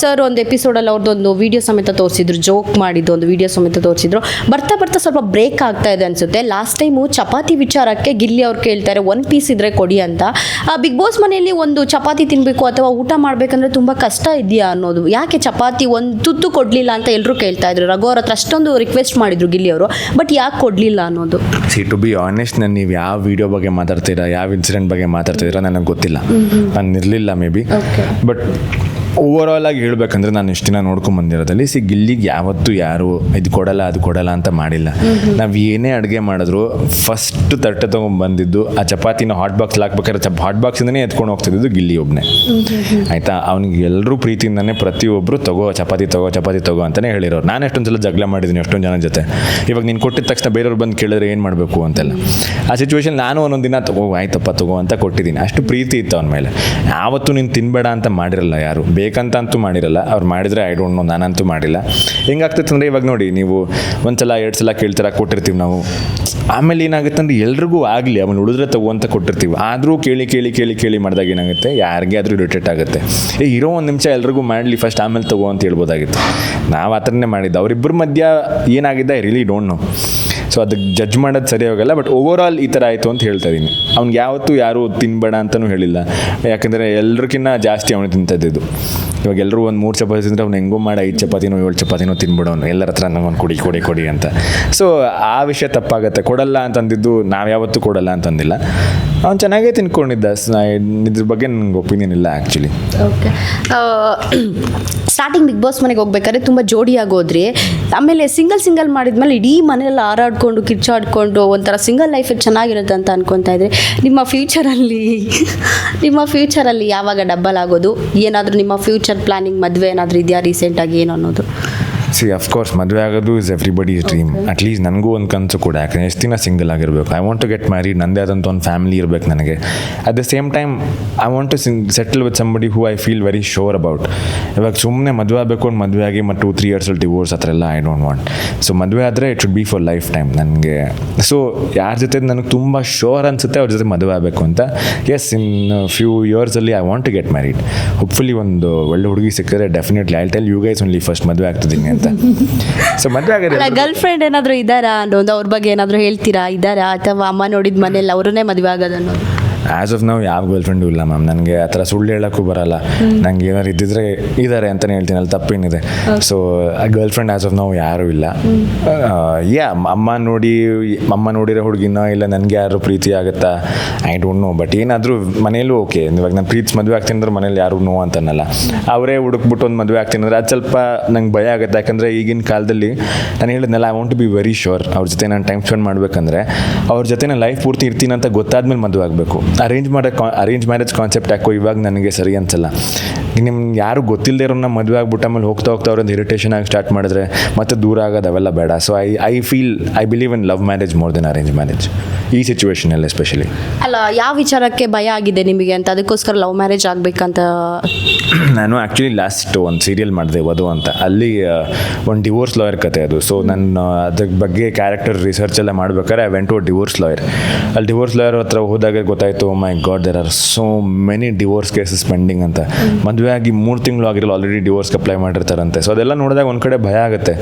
ಸರ್ ಒಂದು ಎಪಿಸೋಡಲ್ಲಿ ಅವ್ರದ್ದೊಂದು ವಿಡಿಯೋ ಸಮೇತ ತೋರಿಸಿದ್ರು ಜೋಕ್ ಮಾಡಿದ್ದು ಒಂದು ವಿಡಿಯೋ ಸಮೇತ ತೋರಿಸಿದ್ರು. ಬರ್ತಾ ಬರ್ತಾ ಸ್ವಲ್ಪ ಬ್ರೇಕ್ ಆಗ್ತಾ ಇದೆ ಅನಿಸುತ್ತೆ. ಲಾಸ್ಟ್ ಟೈಮು ಚಪಾತಿ ವಿಚಾರಕ್ಕೆ ಗಿಲ್ಲಿ ಅವ್ರು ಕೇಳ್ತಾರೆ ಒನ್ ಪೀಸ್ ಇದ್ರೆ ಕೊಡಿ ಅಂತ. ಬಿಗ್ ಬಾಸ್ ಮನೆಯಲ್ಲಿ ಒಂದು ಚಪಾತಿ ತಿನ್ನಬೇಕು ಅಥವಾ ಊಟ ಮಾಡಬೇಕಂದ್ರೆ ತುಂಬ ಕಷ್ಟ ಇದೆಯಾ ಅನ್ನೋದು. ಯಾಕೆ ಚಪಾತಿ ಒಂದು ತುತ್ತು ಕೊಡಲಿಲ್ಲ ಅಂತ ಎಲ್ಲರೂ ಕೇಳ್ತಾ ಇದ್ರು. ರಘು ಅವ್ರ ಹತ್ರ ಅಷ್ಟೊಂದು ರಿಕ್ವೆಸ್ಟ್ ಮಾಡಿದ್ರು ಗಿಲ್ಲಿ ಅವರು ಬಟ್ ಯಾಕೆ ಕೊಡಲಿಲ್ಲ ಅನ್ನೋದು. ಟು ಬಿ ಆನೆಸ್ಟ್ ನಾನು ನೀವು ಯಾವ ವಿಡಿಯೋ ಬಗ್ಗೆ ಮಾತಾಡ್ತೀರಾ, ಯಾವ ಇನ್ಸಿಡೆಂಟ್ ಬಗ್ಗೆ ಮಾತಾಡ್ತಿದ್ದೀರಾ? ನನಗೆ ಗೊತ್ತಿಲ್ಲ. ನಾನು ಇರಲಿಲ್ಲ maybe but overall ಆಗಿ ಹೇಳ್ಬೇಕಂದ್ರೆ ನಾನು ಇಷ್ಟು ದಿನ ನೋಡ್ಕೊಂಡ್ ಬಂದಿರೋದಲ್ಲಿ ಸಿ ಗಿಲ್ಲಿಗೆ ಯಾವತ್ತೂ ಯಾರು ಇದು ಕೊಡಲ್ಲ ಅದು ಕೊಡಲ್ಲ ಅಂತ ಮಾಡಿಲ್ಲ. ನಾವು ಏನೇ ಅಡುಗೆ ಮಾಡಿದ್ರು ಫಸ್ಟ್ ತಟ್ಟೆ ತೊಗೊಂಡ್ಬಂದಿದ್ದು ಆ ಚಪಾತಿನ ಹಾಟ್ ಬಾಕ್ಸ್ ಹಾಕ್ಬೇಕಾದ್ರೆ ಚಪ್ ಹಾಟ್ ಬಾಕ್ಸಿಂದನೇ ಎತ್ಕೊಂಡು ಹೋಗ್ತಿದ್ದು ಗಿಲ್ಲಿ ಒಬ್ಬನೇ ಆಯಿತಾ? ಅವ್ನಿಗೆ ಎಲ್ಲರೂ ಪ್ರೀತಿಯಿಂದನೇ ಪ್ರತಿಯೊಬ್ಬರು ತಗೋ ಚಪಾತಿ ತಗೋ ಚಪಾತಿ ತಗೋ ಅಂತಲೇ ಹೇಳಿರೋರು. ನಾನು ಎಷ್ಟೊಂದು ಸಲ ಜಗಳ ಮಾಡಿದ್ದೀನಿ ಎಷ್ಟೊಂದು ಜನ ಜೊತೆ. ಇವಾಗ ನೀನು ಕೊಟ್ಟಿದ ತಕ್ಷಣ ಬೇರೆಯವ್ರು ಬಂದು ಕೇಳಿದ್ರೆ ಏನು ಮಾಡಬೇಕು ಅಂತೆಲ್ಲ. ಆ ಸಿಚುವೇಶನ್ ನಾನು ಒಂದೊಂದು ದಿನ ತಗೋ ಆಯ್ತಪ್ಪ ತಗೋ ಅಂತ ಕೊಟ್ಟಿದ್ದೀನಿ ಅಷ್ಟು ಪ್ರೀತಿ ಇತ್ತು ಅವನ ಮೇಲೆ. ಯಾವತ್ತೂ ನೀನು ತಿನ್ಬೇಡ ಅಂತ ಮಾಡಿರಲ್ಲ ಯಾರು. ಬೇಕಂತ ಅಂತೂ ಮಾಡಿರಲ್ಲ. ಅವ್ರು ಮಾಡಿದರೆ ಐ ಡೋಂಟ್ ನೋ ನಾನಂತೂ ಮಾಡಿಲ್ಲ. ಹೆಂಗಾಗ್ತೈತೆ ಅಂದರೆ ಇವಾಗ ನೋಡಿ, ನೀವು ಒಂದು ಸಲ ಎರಡು ಸಲ ಕೇಳ್ತೀರ, ಕೊಟ್ಟಿರ್ತೀವಿ ನಾವು. ಆಮೇಲೆ ಏನಾಗುತ್ತೆ ಅಂದ್ರೆ ಎಲ್ರಿಗೂ ಆಗಲಿ ಆಮೇಲೆ ಉಳಿದ್ರೆ ತಗೋ ಅಂತ ಕೊಟ್ಟಿರ್ತೀವಿ. ಆದರೂ ಕೇಳಿ ಕೇಳಿ ಕೇಳಿ ಕೇಳಿ ಮಾಡಿದಾಗ ಏನಾಗುತ್ತೆ? ಯಾರಿಗೆ ಆದರೂ ಇರಿಟೇಟ್ ಆಗುತ್ತೆ. ಏ, ಇರೋ ಒಂದು ನಿಮಿಷ ಎಲ್ರಿಗೂ ಮಾಡಲಿ ಫಸ್ಟ್ ಆಮೇಲೆ ತಗೋ ಅಂತ ಹೇಳ್ಬೋದಾಗಿತ್ತು. ನಾವು ಆ ಥರನೇ ಮಾಡಿದ್ದು. ಅವರಿಬ್ಬರ ಮಧ್ಯ ಏನಾಗಿದೆ? I really don't know so ಅದಕ್ಕೆ ಜಡ್ಜ್ ಮಾಡೋದು ಸರಿ ಹೋಗಲ್ಲ ಬಟ್ ಓವರ್ ಆಲ್ ಈ ಥರ ಆಯಿತು ಅಂತ ಹೇಳ್ತಾ ಇದ್ದೀನಿ ಅವ್ನಿಗೆ ಯಾವತ್ತೂ ಯಾರೂ ತಿನ್ಬೇಡ ಅಂತಲೂ ಹೇಳಿಲ್ಲ. ಯಾಕಂದರೆ ಎಲ್ರಿಗಿನ್ನ ಜಾಸ್ತಿ ಅವನು ತಿಂತದ್ದು ಇವಾಗ ಎಲ್ಲರೂ ಒಂದು ಮೂರು ಚಪಾತಿ ತಿಂದರೆ ಅವ್ನು ಹೆಂಗೂ ಮಾಡಿ, ಐದು ಚಪಾತಿನೋ ಏಳು ಚಪಾತಿನೋ ತಿನ್ಬಿಡೋನು ಎಲ್ಲರ ಹತ್ರ ಒಂದು ಕೊಡಿ ಕೊಡಿ ಕೊಡಿ ಅಂತ. ಸೊ ಆ ವಿಷಯ ತಪ್ಪಾಗುತ್ತೆ. ಕೊಡಲ್ಲ ಅಂತಂದಿದ್ದು ನಾವು ಯಾವತ್ತೂ ಕೊಡಲ್ಲ ಅಂತಂದಿಲ್ಲ. ಅವ್ನು ಚೆನ್ನಾಗೇ ತಿನ್ಕೊಂಡಿದ್ದ. ಇದ್ರ ಬಗ್ಗೆ ನನಗೆ ಒಪಿನಿಯನ್ ಇಲ್ಲ actually okay. Starting Bigg Boss ಮನೆಗೆ ಹೋಗ್ಬೇಕಾದ್ರೆ ತುಂಬ ಜೋಡಿಯಾಗಿ ಹೋದ್ರಿ ಆಮೇಲೆ ಸಿಂಗಲ್ ಸಿಂಗಲ್ ಮಾಡಿದ್ಮೇಲೆ ಇಡೀ ಮನೆಯಲ್ಲಿ ಹಾರಾಡ್ಕೊಂಡು ಕಿರ್ಚಾಡ್ಕೊಂಡು, ಒಂಥರ ಸಿಂಗಲ್ ಲೈಫ್ ಚೆನ್ನಾಗಿರುತ್ತೆ ಅಂತ ಅನ್ಕೊತಾ ಇದ್ರಿ. ನಿಮ್ಮ ಫ್ಯೂಚರಲ್ಲಿ ನಿಮ್ಮ ಫ್ಯೂಚರಲ್ಲಿ ಯಾವಾಗ ಡಬ್ಬಲ್ ಆಗೋದು? ಏನಾದರೂ ನಿಮ್ಮ ಫ್ಯೂಚರ್ ಪ್ಲಾನಿಂಗ್ ಮದುವೆ ಏನಾದರೂ ಇದೆಯಾ ರೀಸೆಂಟಾಗಿ ಏನು ಅನ್ನೋದು? ಸಿ ಅಫ್ಕೋರ್ಸ್ ಮದುವೆ ಆಗೋದು is everybody dream at least ನನಗೂ ಒಂದು ಕನಸು ಕೂಡ. ಯಾಕಂದರೆ ಎಷ್ಟು ದಿನ ಸಿಂಗಲ್ ಆಗಿರಬೇಕು. I want to get married ನಂದೇ ಆದಂಥ ಒಂದು ಫ್ಯಾಮಿಲಿ ಇರಬೇಕು ನನಗೆ. At the same time I want to sing settle with somebody who I feel very sure about ಇವಾಗ ಸುಮ್ಮನೆ ಮದುವೆ ಆಗಬೇಕು ಒಂದು ಮದುವೆ ಆಗಿ ಮತ್ತು ಟೂ ತ್ರೀ ಇಯರ್ಸಲ್ಲಿ ಡಿವೋರ್ಸ್ ಆ ಎಲ್ಲ ಐ ಡೋಂಟ್ ವಾಂಟ್ ಸೊ ಮದುವೆ ಆದರೆ it should be for life time ನನಗೆ. ಸೊ ಯಾರ ಜೊತೆ ನನಗೆ ತುಂಬ ಶೋರ್ ಅನಿಸುತ್ತೆ ಅವ್ರ ಜೊತೆ ಮದುವೆ ಆಗಬೇಕು ಅಂತ. Yes in few ಇಯರ್ಸಲ್ಲಿ I want to get married hopefully ಒಂದು ಒಳ್ಳೆ ಹುಡುಗಿ ಸಿಕ್ಕಿದ್ರೆ definitely I tell you guys only first ಮದುವೆ ಆಗ್ತಿದ್ದೀನಿ ಸೊ ಮದುವೆ ಆಗಿದೆ ಗರ್ಲ್ ಫ್ರೆಂಡ್ ಏನಾದರೂ ಇದ್ದಾರಾ? ಒಂದು ಅವ್ರ ಬಗ್ಗೆ ಏನಾದರೂ ಹೇಳ್ತೀರಾ? ಇದ್ದಾರಾ? ಅಥವಾ ಅಮ್ಮ ನೋಡಿದ ಮನೇಲಿ ಅವ್ರನ್ನೇ ಮದುವೆ ಆಗೋದನ್ನು ಅನ್ನೋದು? ಆ್ಯಸ್ ಆಫ್ ನಾವು ಯಾವ ಗರ್ಲ್ ಫ್ರೆಂಡು ಇಲ್ಲ ಮ್ಯಾಮ್ ನನಗೆ ಆ ಥರ ಸುಳ್ಳು ಹೇಳೋಕ್ಕೂ ಬರಲ್ಲ. ನಂಗೆ ಏನಾರು ಇದ್ದಿದ್ರೆ ಇದ್ದಾರೆ ಅಂತಲೇ ಹೇಳ್ತೀನಿ. ಅಲ್ಲಿ ತಪ್ಪೇನಿದೆ. So girlfriend as of ನಾವು ಯಾರೂ ಇಲ್ಲ. ಯಾ ಅಮ್ಮ ನೋಡಿ ಅಮ್ಮ ನೋಡಿರೋ ಹುಡುಗಿನ ಇಲ್ಲ ನನಗೆ ಯಾರು ಪ್ರೀತಿ ಆಗುತ್ತಾ? ಐ ಡೋಂಟ್ ನೋ ಬಟ್ ಏನಾದರೂ ಮನೇಲೂ ಓಕೆ ಇವಾಗ ನಾನು ಪ್ರೀತಿ ಮದುವೆ ಆಗ್ತೀನಿ ಅಂದ್ರೆ ಮನೇಲಿ ಯಾರು ನೋ ಅಂತನಲ್ಲ. ಅವರೇ ಹುಡುಕ್ಬಿಟ್ಟು ಒಂದು ಮದುವೆ ಆಗ್ತೀನಿ ಅಂದ್ರೆ ಅದು ಸ್ವಲ್ಪ ನಂಗೆ ಭಯ ಆಗುತ್ತೆ. ಯಾಕಂದರೆ ಈಗಿನ ಕಾಲದಲ್ಲಿ ನಾನು ಹೇಳಿದ್ನಲ್ಲ I want to be very sure ಅವ್ರ ಜೊತೆ ನಾನು ಟೈಮ್ ಸ್ಪೆಂಡ್ ಮಾಡಬೇಕಂದ್ರೆ ಅವ್ರ ಜೊತೆ ನಾನು ಲೈಫ್ ಪೂರ್ತಿ ಇರ್ತೀನಿ ಅಂತ ಗೊತ್ತಾದ್ಮೇಲೆ ಮದುವೆ ಆಗಬೇಕು. ಅರೇಂಜ್ ಮಾಡೋ ಅರೇಂಜ್ ಮ್ಯಾರೇಜ್ ಕಾನ್ಸೆಪ್ಟ್ ಯಾಕೋ ಇವಾಗ ನನಗೆ ಸರಿ ಅನ್ಸಲ್ಲ. ನಿಮ್ಗೆ ಯಾರು ಗೊತ್ತಿಲ್ಲದೆ ಇರೋನ್ನ ಮದುವೆ ಆಗಿಬಿಟ್ಟ ಆಮೇಲೆ ಹೋಗ್ತಾ ಹೋಗ್ತಾ ಅವ್ರೊಂದು ಇರಿಟೇಷನ್ ಆಗಿ ಸ್ಟಾರ್ಟ್ ಮಾಡಿದ್ರೆ ಮತ್ತೆ ದೂರ ಆಗೋದು ಅವೆಲ್ಲ ಬೇಡ. So I I feel I believe in love marriage more than arrange marriage ಈ ಸಿಚುವೇಶನಲ್ಲಿ ಎಸ್ಪೆಷಲಿ ಅಲ್ಲ ಯಾವ ವಿಚಾರಕ್ಕೆ ಭಯ ಆಗಿದೆ ನಿಮಗೆ ಅಂತ ಅದಕ್ಕೋಸ್ಕರ ಲವ್ ಮ್ಯಾರೇಜ್ ಆಗಬೇಕಂತ? ನಾನು ಆ್ಯಕ್ಚುಲಿ ಲಾಸ್ಟ್ ಒಂದು ಸೀರಿಯಲ್ ಮಾಡಿದೆ ವಧು ಅಂತ. ಅಲ್ಲಿ ಒಂದು ಡಿವೋರ್ಸ್ ಲಾಯರ್ ಕತೆ ಅದು. ಸೊ ನಾನು ಅದ್ರ ಬಗ್ಗೆ ಕ್ಯಾರೆಕ್ಟರ್ ರಿಸರ್ಚ್ ಎಲ್ಲ ಮಾಡ್ಬೇಕಾದ್ರೆ I went to divorce lawyer ಅಲ್ಲಿ ಡಿವೋರ್ಸ್ ಲಾಯರ್ ಹತ್ರ ಹೋದಾಗ ಗೊತ್ತಾಯಿತು my god there are so many divorce cases pending ಅಂತ. ಮದುವೆ ಆಗಿ ಮೂರು ತಿಂಗಳು ಆಗಿರಲ್ಲ ಆಲ್ರೆಡಿ ಡಿವೋರ್ಸ್ಗೆ ಅಪ್ಲೈ ಮಾಡಿರ್ತಾರಂತೆ. ಸೊ ಅದೆಲ್ಲ ನೋಡಿದಾಗ ಒಂದು ಕಡೆ ಭಯ ಆಗುತ್ತೆ.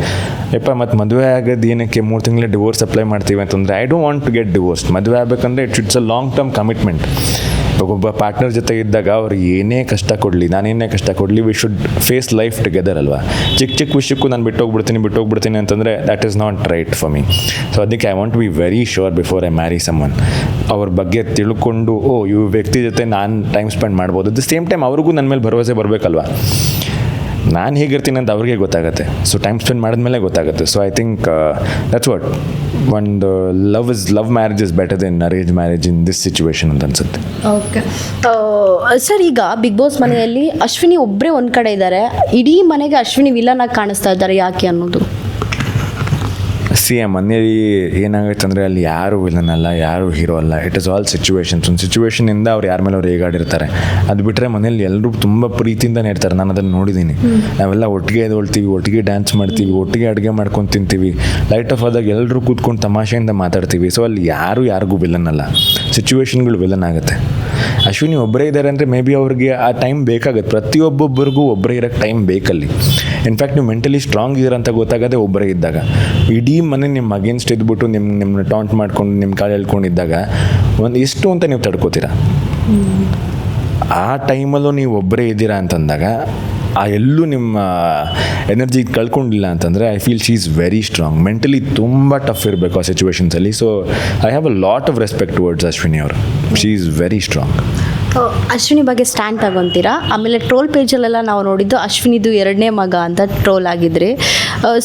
ಯಪ್ಪ, ಮತ್ತು ಮದುವೆ ಆಗೋದು ಏನಕ್ಕೆ ಮೂರು ತಿಂಗಳೇ ಡಿವೋರ್ಸ್ ಅಪ್ಲೈ ಮಾಡ್ತೀವಿ ಅಂತಂದರೆ I don't want to get divorce ಮದುವೆ ಆಗಬೇಕಂದ್ರೆ it's it's a long term commitment ಒಬ್ಬ ಪಾರ್ಟ್ನರ್ ಜೊತೆ ಇದ್ದಾಗ ಅವ್ರು ಏನೇ ಕಷ್ಟ ಕೊಡಲಿ ನಾನೇನೇ ಕಷ್ಟ ಕೊಡಲಿ we should face life together ಅಲ್ವಾ? ಚಿಕ್ಕ ಚಿಕ್ಕ ವಿಷಯಕ್ಕೂ ನಾನು ಬಿಟ್ಟೋಗ್ಬಿಡ್ತೀನಿ ಬಿಟ್ಟೋಗ್ಬಿಡ್ತೀನಿ ಅಂತಂದರೆ that is not right for me so ಅದಕ್ಕೆ I want be very sure before I marry someone ಅವ್ರ ಬಗ್ಗೆ ತಿಳ್ಕೊಂಡು, ಓ ಇವ್ ವ್ಯಕ್ತಿ ಜೊತೆ ನಾನು ಟೈಮ್ ಸ್ಪೆಂಡ್ ಮಾಡ್ಬೋದು. ಅಟ್ ದ ಸೇಮ್ ಟೈಮ್ ಅವ್ರಿಗೂ ನನ್ನ ಮೇಲೆ ಭರವಸೆ ಬರಬೇಕಲ್ವಾ? ನಾನು ಹೇಗಿರ್ತೀನಿ ಅಂತ ಅವ್ರಿಗೆ ಗೊತ್ತಾಗುತ್ತೆ. ಸೊ ಟೈಮ್ ಸ್ಪೆಂಡ್ ಮಾಡಿದ್ಮೇಲೆ ಗೊತ್ತಾಗುತ್ತೆ. So I think that's what ಒಂದು love is love marriage is better than arrange marriage in this situation ಅಂತ ಅನ್ಸುತ್ತೆ. ಓಕೆ ಸರ್, ಈಗ ಬಿಗ್ ಬಾಸ್ ಮನೆಯಲ್ಲಿ ಅಶ್ವಿನಿ ಒಬ್ಬರೇ ಒಂದು ಕಡೆ ಇದ್ದಾರೆ. ಇಡೀ ಮನೆಗೆ ಅಶ್ವಿನಿ ವಿಲನ್ ಆಗಿ ಕಾಣಿಸ್ತಾ ಇದ್ದಾರೆ ಯಾಕೆ ಅನ್ನೋದು? ಸಿ ಎಂ ಮನೇಲಿ ಏನಾಗುತ್ತೆ ಅಂದರೆ ಅಲ್ಲಿ ಯಾರು ವಿಲನ್ ಅಲ್ಲ, ಯಾರು ಹೀರೋ ಅಲ್ಲ. ಇಟ್ ಇಸ್ ಆಲ್ ಸಿಚುವೇಶನ್ಸ್ ಒಂದು ಸಿಚುವೇಶನಿಂದ ಅವ್ರು ಯಾರ ಮೇಲೆ ಅವ್ರು ಹೇಗಾಡಿರ್ತಾರೆ. ಅದು ಬಿಟ್ಟರೆ ಮನೇಲಿ ಎಲ್ಲರೂ ತುಂಬ ಪ್ರೀತಿಯಿಂದನೇ ಇರ್ತಾರೆ. ನಾನು ಅದನ್ನು ನೋಡಿದ್ದೀನಿ ನಾವೆಲ್ಲ ಒಟ್ಟಿಗೆ ಎದ್ಕೊಳ್ತೀವಿ ಒಟ್ಟಿಗೆ ಡ್ಯಾನ್ಸ್ ಮಾಡ್ತೀವಿ, ಒಟ್ಟಿಗೆ ಅಡುಗೆ ಮಾಡ್ಕೊಂಡು ತಿಂತೀವಿ. ಲೈಟ್ ಆಫ್ ಆದಾಗ ಎಲ್ಲರೂ ಕೂತ್ಕೊಂಡು ತಮಾಷೆಯಿಂದ ಮಾತಾಡ್ತೀವಿ. ಸೊ ಅಲ್ಲಿ ಯಾರು ಯಾರಿಗೂ ವಿಲನ್ ಅಲ್ಲ. ಸಿಚುವೇಶನ್ಗಳು ವಿಲನ್ ಆಗುತ್ತೆ. ಅಶ್ವಿನಿ ಒಬ್ಬರೇ ಇದ್ದಾರೆ ಅಂದರೆ ಮೇ ಬಿ ಅವ್ರಿಗೆ ಆ ಟೈಮ್ ಬೇಕಾಗುತ್ತೆ. ಪ್ರತಿಯೊಬ್ಬೊಬ್ಬರಿಗೂ ಒಬ್ಬರೇ ಇರೋಕ್ಕೆ ಟೈಮ್ ಬೇಕಲ್ಲಿ. ಇನ್ಫ್ಯಾಕ್ಟ್ ನೀವು ಮೆಂಟಲಿ ಸ್ಟ್ರಾಂಗ್ ಇದ್ದೀರ ಅಂತ ಗೊತ್ತಾಗದೆ ಒಬ್ಬರೇ ಇದ್ದಾಗ. ಇಡೀ ಮನೆ ನಿಮ್ಮ ಅಗೇನ್ಸ್ಟ್ ಇದ್ಬಿಟ್ಟು ನಿಮ್ಮ ನಿಮ್ಮನ್ನ ಟಾಂಟ್ ಮಾಡ್ಕೊಂಡು ನಿಮ್ಮ ಕಾಲು ಹೇಳ್ಕೊಂಡಿದ್ದಾಗ ಒಂದು ಎಷ್ಟು ಅಂತ ನೀವು ತಡ್ಕೋತೀರಾ? ಆ ಟೈಮಲ್ಲೂ ನೀವು ಒಬ್ಬರೇ ಇದ್ದೀರಾ ಅಂತಂದಾಗ, ಆ ಎಲ್ಲೂ ನಿಮ್ಮ ಎನರ್ಜಿ ಕಳ್ಕೊಂಡಿಲ್ಲ ಅಂತಂದರೆ I feel she is very strong mentally ತುಂಬ ಟಫ್ ಇರಬೇಕು ಆ ಸಿಚುವೇಶನ್ಸಲ್ಲಿ so I have a lot of respect towards Ashwini ಅವರು. She is very strong Ashwini ಬಗ್ಗೆ ಸ್ಟ್ಯಾಂಡ್ ತಗೊಂತೀರಾ? ಆಮೇಲೆ ಟ್ರೋಲ್ ಪೇಜಲ್ಲೆಲ್ಲ ನಾವು ನೋಡಿದ್ದು ಅಶ್ವಿನಿದು ಎರಡನೇ ಮಗ ಅಂತ ಟ್ರೋಲ್ ಆಗಿದ್ರಿ.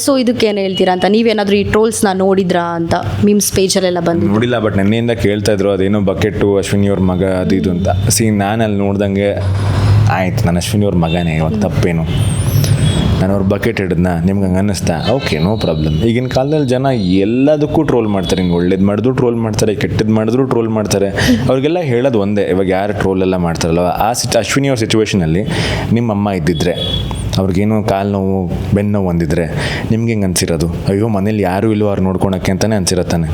ಸೊ ಇದಕ್ಕೆ ಏನು ಹೇಳ್ತೀರಾ ಅಂತ? ನೀವೇನಾದರೂ ಈ ಟ್ರೋಲ್ಸ್ನ ನೋಡಿದ್ರಾ ಅಂತ? ಮೀಮ್ಸ್ ಪೇಜಲ್ಲೆಲ್ಲ ಬಂದು ನೋಡಿಲ್ಲ ಬಟ್ ನೆನ್ನೆಯಿಂದ ಕೇಳ್ತಾ ಇದ್ರು, ಅದೇನೋ ಬಕೆಟು ಅಶ್ವಿನಿ ಅವ್ರ ಮಗ ಅದು ಇದು ಅಂತ. ಸಿ ನಾನು ಅಲ್ಲಿ ನೋಡ್ದಂಗೆ, ಆಯ್ತು, ನಾನು ಅಶ್ವಿನಿ ಅವ್ರ ಮಗನೇ, ಇವಾಗ ತಪ್ಪೇನು? ನಾನು ಅವ್ರ ಬಕೆಟ್ ಹಿಡಿದ್ನ, ನಿಮ್ಗೆ ಹಂಗೆ ಅನ್ನಿಸ್ತಾ? ಓಕೆ ನೋ ಪ್ರಾಬ್ಲಮ್ ಈಗಿನ ಕಾಲದಲ್ಲಿ ಜನ ಎಲ್ಲದಕ್ಕೂ ಟ್ರೋಲ್ ಮಾಡ್ತಾರೆ. ಹಿಂಗೆ ಒಳ್ಳೇದು ಮಾಡಿದ್ರು ಟ್ರೋಲ್ ಮಾಡ್ತಾರೆ ಕೆಟ್ಟದ್ದು ಮಾಡಿದ್ರು ಟ್ರೋಲ್ ಮಾಡ್ತಾರೆ. ಅವ್ರಿಗೆಲ್ಲ ಹೇಳೋದು ಒಂದೇ, ಇವಾಗ ಯಾರು ಟ್ರೋಲ್ ಎಲ್ಲ ಮಾಡ್ತಾರಲ್ವ? ಆ ಸಿಚ್ ಅಶ್ವಿನಿ ಅವ್ರ ಸಿಚುವೇಷನಲ್ಲಿ ನಿಮ್ಮ ಅಮ್ಮ ಇದ್ದಿದ್ರೆ, ಅವ್ರಿಗೇನೋ ಕಾಲು ನೋವು ಬೆನ್ನು ನೋವು ಒಂದಿದ್ರೆ ನಿಮ್ಗೆ ಹೆಂಗೆ ಅನ್ಸಿರೋದು? ಅಯ್ಯೋ, ಮನೇಲಿ ಯಾರೂ ಇಲ್ಲೋ ಅವ್ರು ನೋಡ್ಕೊಳಕ್ಕೆ ಅಂತಲೇ ಅನ್ಸಿರತ್ತಾನೆ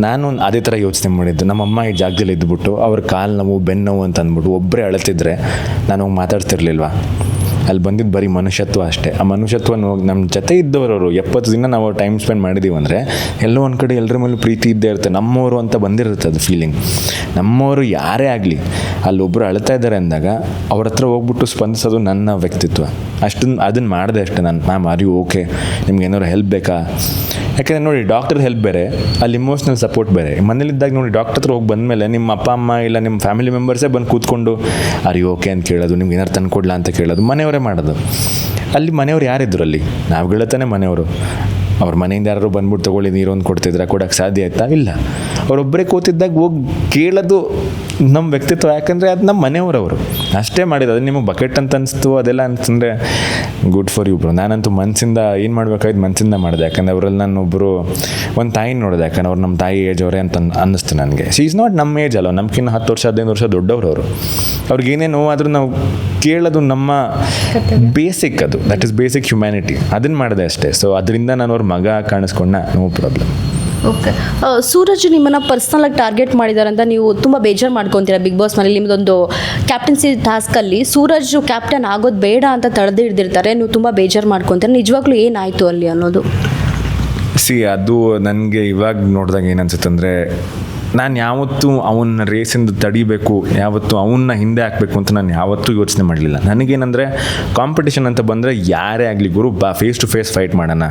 ನಾನು ಅದೇ ಥರ ಯೋಚನೆ ಮಾಡಿದ್ದು. ನಮ್ಮಮ್ಮ ಈ ಜಾಗದಲ್ಲಿ ಇದ್ದುಬಿಟ್ಟು ಅವ್ರ ಕಾಲು ನೋವು ಬೆನ್ನು ನೋವು ಅಂತ ಅಂದ್ಬಿಟ್ಟು ಒಬ್ಬರೇ ಅಳತಿದ್ರೆ ನಾನು ಮಾತಾಡ್ತಿರ್ಲಿಲ್ವಾ? ಅಲ್ಲಿ ಬಂದಿದ್ದು ಬರೀ ಮನುಷ್ಯತ್ವ ಅಷ್ಟೇ. ಆ ಮನುಷ್ಯತ್ವ ನಮ್ಮ ಜೊತೆ ಇದ್ದವರವರು, ಎಪ್ಪತ್ತು ದಿನ ನಾವು ಟೈಮ್ ಸ್ಪೆಂಡ್ ಮಾಡಿದ್ದೀವಿ ಅಂದರೆ, ಎಲ್ಲೋ ಒಂದು ಕಡೆ ಎಲ್ಲರ ಮೇಲೂ ಪ್ರೀತಿ ಇದ್ದೇ ಇರುತ್ತೆ. ನಮ್ಮವರು ಅಂತ ಬಂದಿರುತ್ತೆ ಅದು ಫೀಲಿಂಗ್ ನಮ್ಮವರು ಯಾರೇ ಆಗಲಿ ಅಲ್ಲೊಬ್ಬರು ಅಳ್ತಾ ಇದ್ದಾರೆ ಅಂದಾಗ ಅವ್ರ ಹತ್ರ ಹೋಗ್ಬಿಟ್ಟು ಸ್ಪಂದಿಸೋದು ನನ್ನ ವ್ಯಕ್ತಿತ್ವ. ಅಷ್ಟನ್ನು ಅದನ್ನು ಮಾಡಿದೆ ಅಷ್ಟೇ ನಾನು. ಮ್ಯಾಮ್ ಆರ್ ಯು ಓಕೆ ನಿಮ್ಗೆ ಏನಾದ್ರು ಹೆಲ್ಪ್ ಬೇಕಾ? ಯಾಕಂದರೆ ನೋಡಿ ಡಾಕ್ಟರ್ ಹೆಲ್ಪ್ ಬೇರೆ, ಅಲ್ಲಿ ಇಮೋಷ್ನಲ್ ಸಪೋರ್ಟ್ ಬೇರೆ. ಮನೇಲಿದ್ದಾಗ ನೋಡಿ ಡಾಕ್ಟರ್ ಹತ್ರ ಹೋಗಿ ಬಂದಮೇಲೆ ನಿಮ್ಮ ಅಪ್ಪ, ಅಮ್ಮ ಇಲ್ಲ ನಿಮ್ಮ ಫ್ಯಾಮಿಲಿ ಮೆಂಬರ್ಸೇ ಬಂದು ಕೂತ್ಕೊಂಡು ಅರಿ ಓಕೆ ಅಂತ ಕೇಳೋದು, ನಿಮ್ಗೆ ಏನಾರು ತಂದ್ಕೊಡ್ಲಾ? ಅಂತ ಕೇಳೋದು, ಮನೆಯವರೇ ಮಾಡೋದು. ಅಲ್ಲಿ ಮನೆಯವ್ರು ಯಾರಿದ್ರು ಅಲ್ಲಿ? ನಾವುಗಳ ಮನೆಯವರು. ಅವ್ರ ಮನೆಯಿಂದ ಯಾರು ಬಂದ್ಬಿಟ್ಟು ತೊಗೊಳ್ಳಿ, ನೀರು ಒಂದು ಕೊಡ್ತಿದ್ರೆ ಕೊಡಕ್ಕೆ ಸಾಧ್ಯ ಆಯ್ತಾ? ಇಲ್ಲ. ಅವರೊಬ್ಬರೇ ಕೂತಿದ್ದಾಗ ಹೋಗಿ ಕೇಳೋದು ನಮ್ಮ ವ್ಯಕ್ತಿತ್ವ, ಯಾಕಂದರೆ ಅದು ನಮ್ಮ ಮನೆಯವರವರು. ಅಷ್ಟೇ ಮಾಡಿದ್ದು. ಅದು ನಿಮಗೆ ಬಕೆಟ್ ಅಂತ ಅನಿಸ್ತು ಅದೆಲ್ಲ ಅಂತಂದರೆ ಗುಡ್ ಫಾರ್ ಯು ಬ್ರೋ ನಾನಂತೂ ಮನಸ್ಸಿಂದ ಏನು ಮಾಡ್ಬೇಕಾಯ್ತು ಮನಸ್ಸಿಂದ ಮಾಡಿದೆ. ಯಾಕಂದರೆ ಅವರಲ್ಲಿ ನಾನು ಒಬ್ಬರು ಒಂದು ತಾಯಿ ನೋಡಿದೆ. ಯಾಕಂದ್ರೆ ಅವ್ರು ನಮ್ಮ ತಾಯಿ ಏಜ್ ಅವರೇ ಅಂತ ಅನ್- ಅನ್ನಿಸ್ತು ನನಗೆ. ಸಿ ಈಸ್ ನಾಟ್ ನಮ್ಮ ಏಜ್ ಅಲ್ಲ. ನಮ್ಗಿನ್ನ ಹತ್ತು ವರ್ಷ ಹದಿನೈದು ವರ್ಷ ದೊಡ್ಡವರು ಅವರು. ಅವ್ರಿಗೆ ಏನೇ ನೋವಾದರೂ ನಾವು ಕೇಳೋದು ನಮ್ಮ ಬೇಸಿಕ್ ಅದು. ದಟ್ ಇಸ್ ಬೇಸಿಕ್ ಹ್ಯುಮ್ಯಾನಿಟಿ ಅದನ್ನು ಮಾಡಿದೆ ಅಷ್ಟೇ. ಸೊ ಅದರಿಂದ ನಾನು ಅವ್ರ ಮಗ ಕಾಣಿಸ್ಕೊಂಡ ನೋ ಪ್ರಾಬ್ಲಮ್ ಓಕೆ ಸೂರಜ್ ನಿಮ್ಮನ್ನು ಪರ್ಸ್ನಲ್ ಆಗಿ ಟಾರ್ಗೆಟ್ ಮಾಡಿದ್ದಾರೆ ಅಂತ ನೀವು ತುಂಬ ಬೇಜಾರು ಮಾಡ್ಕೊತೀರಾ ಬಿಗ್ ಬಾಸ್ನಲ್ಲಿ ನಿಮ್ಮದೊಂದು ಕ್ಯಾಪ್ಟನ್ಸಿ ಟಾಸ್ಕಲ್ಲಿ ಸೂರಜ್ ಕ್ಯಾಪ್ಟನ್ ಆಗೋದು ಬೇಡ ಅಂತ ತಡೆದು ಹಿಡ್ದಿರ್ತಾರೆ. ನೀವು ತುಂಬ ಬೇಜಾರು ಮಾಡ್ಕೊತೀರಾ? ನಿಜವಾಗ್ಲೂ ಏನಾಯಿತು ಅಲ್ಲಿ ಅನ್ನೋದು? ಸಿ ಅದು ನನಗೆ ಇವಾಗ ನೋಡಿದಾಗ ಏನನ್ಸುತ್ತೆ ಅಂದರೆ ನಾನು ಯಾವತ್ತೂ ಅವನ್ನ ರೇಸಿಂದ ತಡಿಬೇಕು ಯಾವತ್ತು ಅವನ್ನ ಹಿಂದೆ ಹಾಕಬೇಕು ಅಂತ ನಾನು ಯಾವತ್ತೂ ಯೋಚನೆ ಮಾಡಲಿಲ್ಲ. ನನಗೇನಂದರೆ ಕಾಂಪಿಟೇಷನ್ ಅಂತ ಬಂದರೆ ಯಾರೇ ಆಗಲಿ ಗುರು ಬಾ ಫೇಸ್ ಟು ಫೇಸ್ ಫೈಟ್ ಮಾಡೋಣ.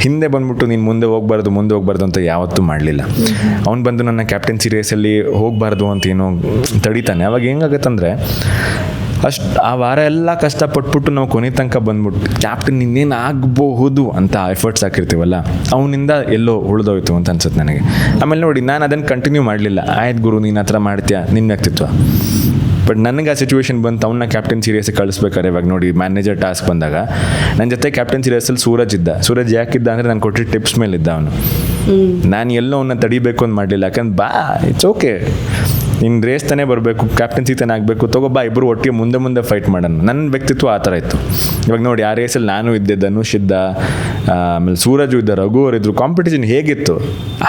ಹಿಂದೆ ಬಂದ್ಬಿಟ್ಟು ನೀನು ಮುಂದೆ ಹೋಗ್ಬಾರ್ದು ಮುಂದೆ ಹೋಗ್ಬಾರ್ದು ಅಂತ ಯಾವತ್ತೂ ಮಾಡಲಿಲ್ಲ. ಅವ್ನು ಬಂದು ನನ್ನ ಕ್ಯಾಪ್ಟನ್ಸಿ ರೇಸಲ್ಲಿ ಹೋಗಬಾರ್ದು ಅಂತ ಏನೋ ತಡಿತಾನೆ. ಅವಾಗ ಹೆಂಗಾಗತ್ತಂದರೆ ಅಷ್ಟು ಆ ವಾರ ಎಲ್ಲ ಕಷ್ಟಪಟ್ಬಿಟ್ಟು ನಾವು ಕೊನೆ ತನಕ ಬಂದ್ಬಿಟ್ಟು ಕ್ಯಾಪ್ಟನ್ ಇನ್ನೇನು ಆಗಬಹುದು? ಅಂತ ಎಫರ್ಟ್ಸ್ ಹಾಕಿರ್ತೀವಲ್ಲ ಅವನಿಂದ ಎಲ್ಲೋ ಉಳಿದೋಯ್ತು ಅಂತ ಅನ್ಸುತ್ತೆ ನನಗೆ. ಆಮೇಲೆ ನೋಡಿ ನಾನು ಅದನ್ನು ಕಂಟಿನ್ಯೂ ಮಾಡಲಿಲ್ಲ. ಆಯ್ತು ಗುರು ನೀನು ಹತ್ರ ಮಾಡ್ತೀಯಾ? ನಿನ್ನ ವ್ಯಕ್ತಿತ್ವ? ಬಟ್ ನನಗೆ ಆ ಸಿಚುವೇಶನ್ ಬಂತು ಅವನ್ನ ಕ್ಯಾಪ್ಟನ್ ಸೀರಿಯಸ್ಗೆ ಕಳಿಸ್ಬೇಕಾರೆ ಇವಾಗ ನೋಡಿ ಮ್ಯಾನೇಜರ್ ಟಾಸ್ಕ್ ಬಂದಾಗ. ನನ್ನ ಜೊತೆ ಕ್ಯಾಪ್ಟನ್ ಸೀರಿಯಸಲ್ಲಿ ಸೂರಜ್ ಇದ್ದ. ಸೂರಜ್ ಯಾಕಿದ್ದ ಅಂದರೆ ನಾನು ಕೊಟ್ಟಿದ್ದ ಟಿಪ್ಸ್ ಮೇಲೆ ಇದ್ದ ಅವನು ನಾನು ಎಲ್ಲೋ ಅವನ್ನ ತಡಿಬೇಕು ಅಂತ ಮಾಡಲಿಲ್ಲ. ಯಾಕಂದ್ರೆ ಬಾ ಇಟ್ಸ್ ಓಕೆ ನಿನ್ನ ರೇಸ್ ತಾನೇ ಬರಬೇಕು ಕ್ಯಾಪ್ಟನ್ಸಿ ತಾನೇ ಆಗಬೇಕು, ತಗೋ ಬಾ ಇಬ್ಬರು ಒಟ್ಟಿಗೆ ಮುಂದೆ ಮುಂದೆ ಫೈಟ್ ಮಾಡೋಣ. ನನ್ನ ವ್ಯಕ್ತಿತ್ವ ಆ ಥರ ಇತ್ತು. ಇವಾಗ ನೋಡಿ, ಆ ರೇಸಲ್ಲಿ ನಾನು ಇದ್ದೆ, ಧನುಷ್ ಇದ್ದ, ಆಮೇಲೆ ಸೂರಜು ಇದ್ದ, ರಘು ಅವರು ಇದ್ರು. ಕಾಂಪಿಟೇಷನ್ ಹೇಗಿತ್ತು?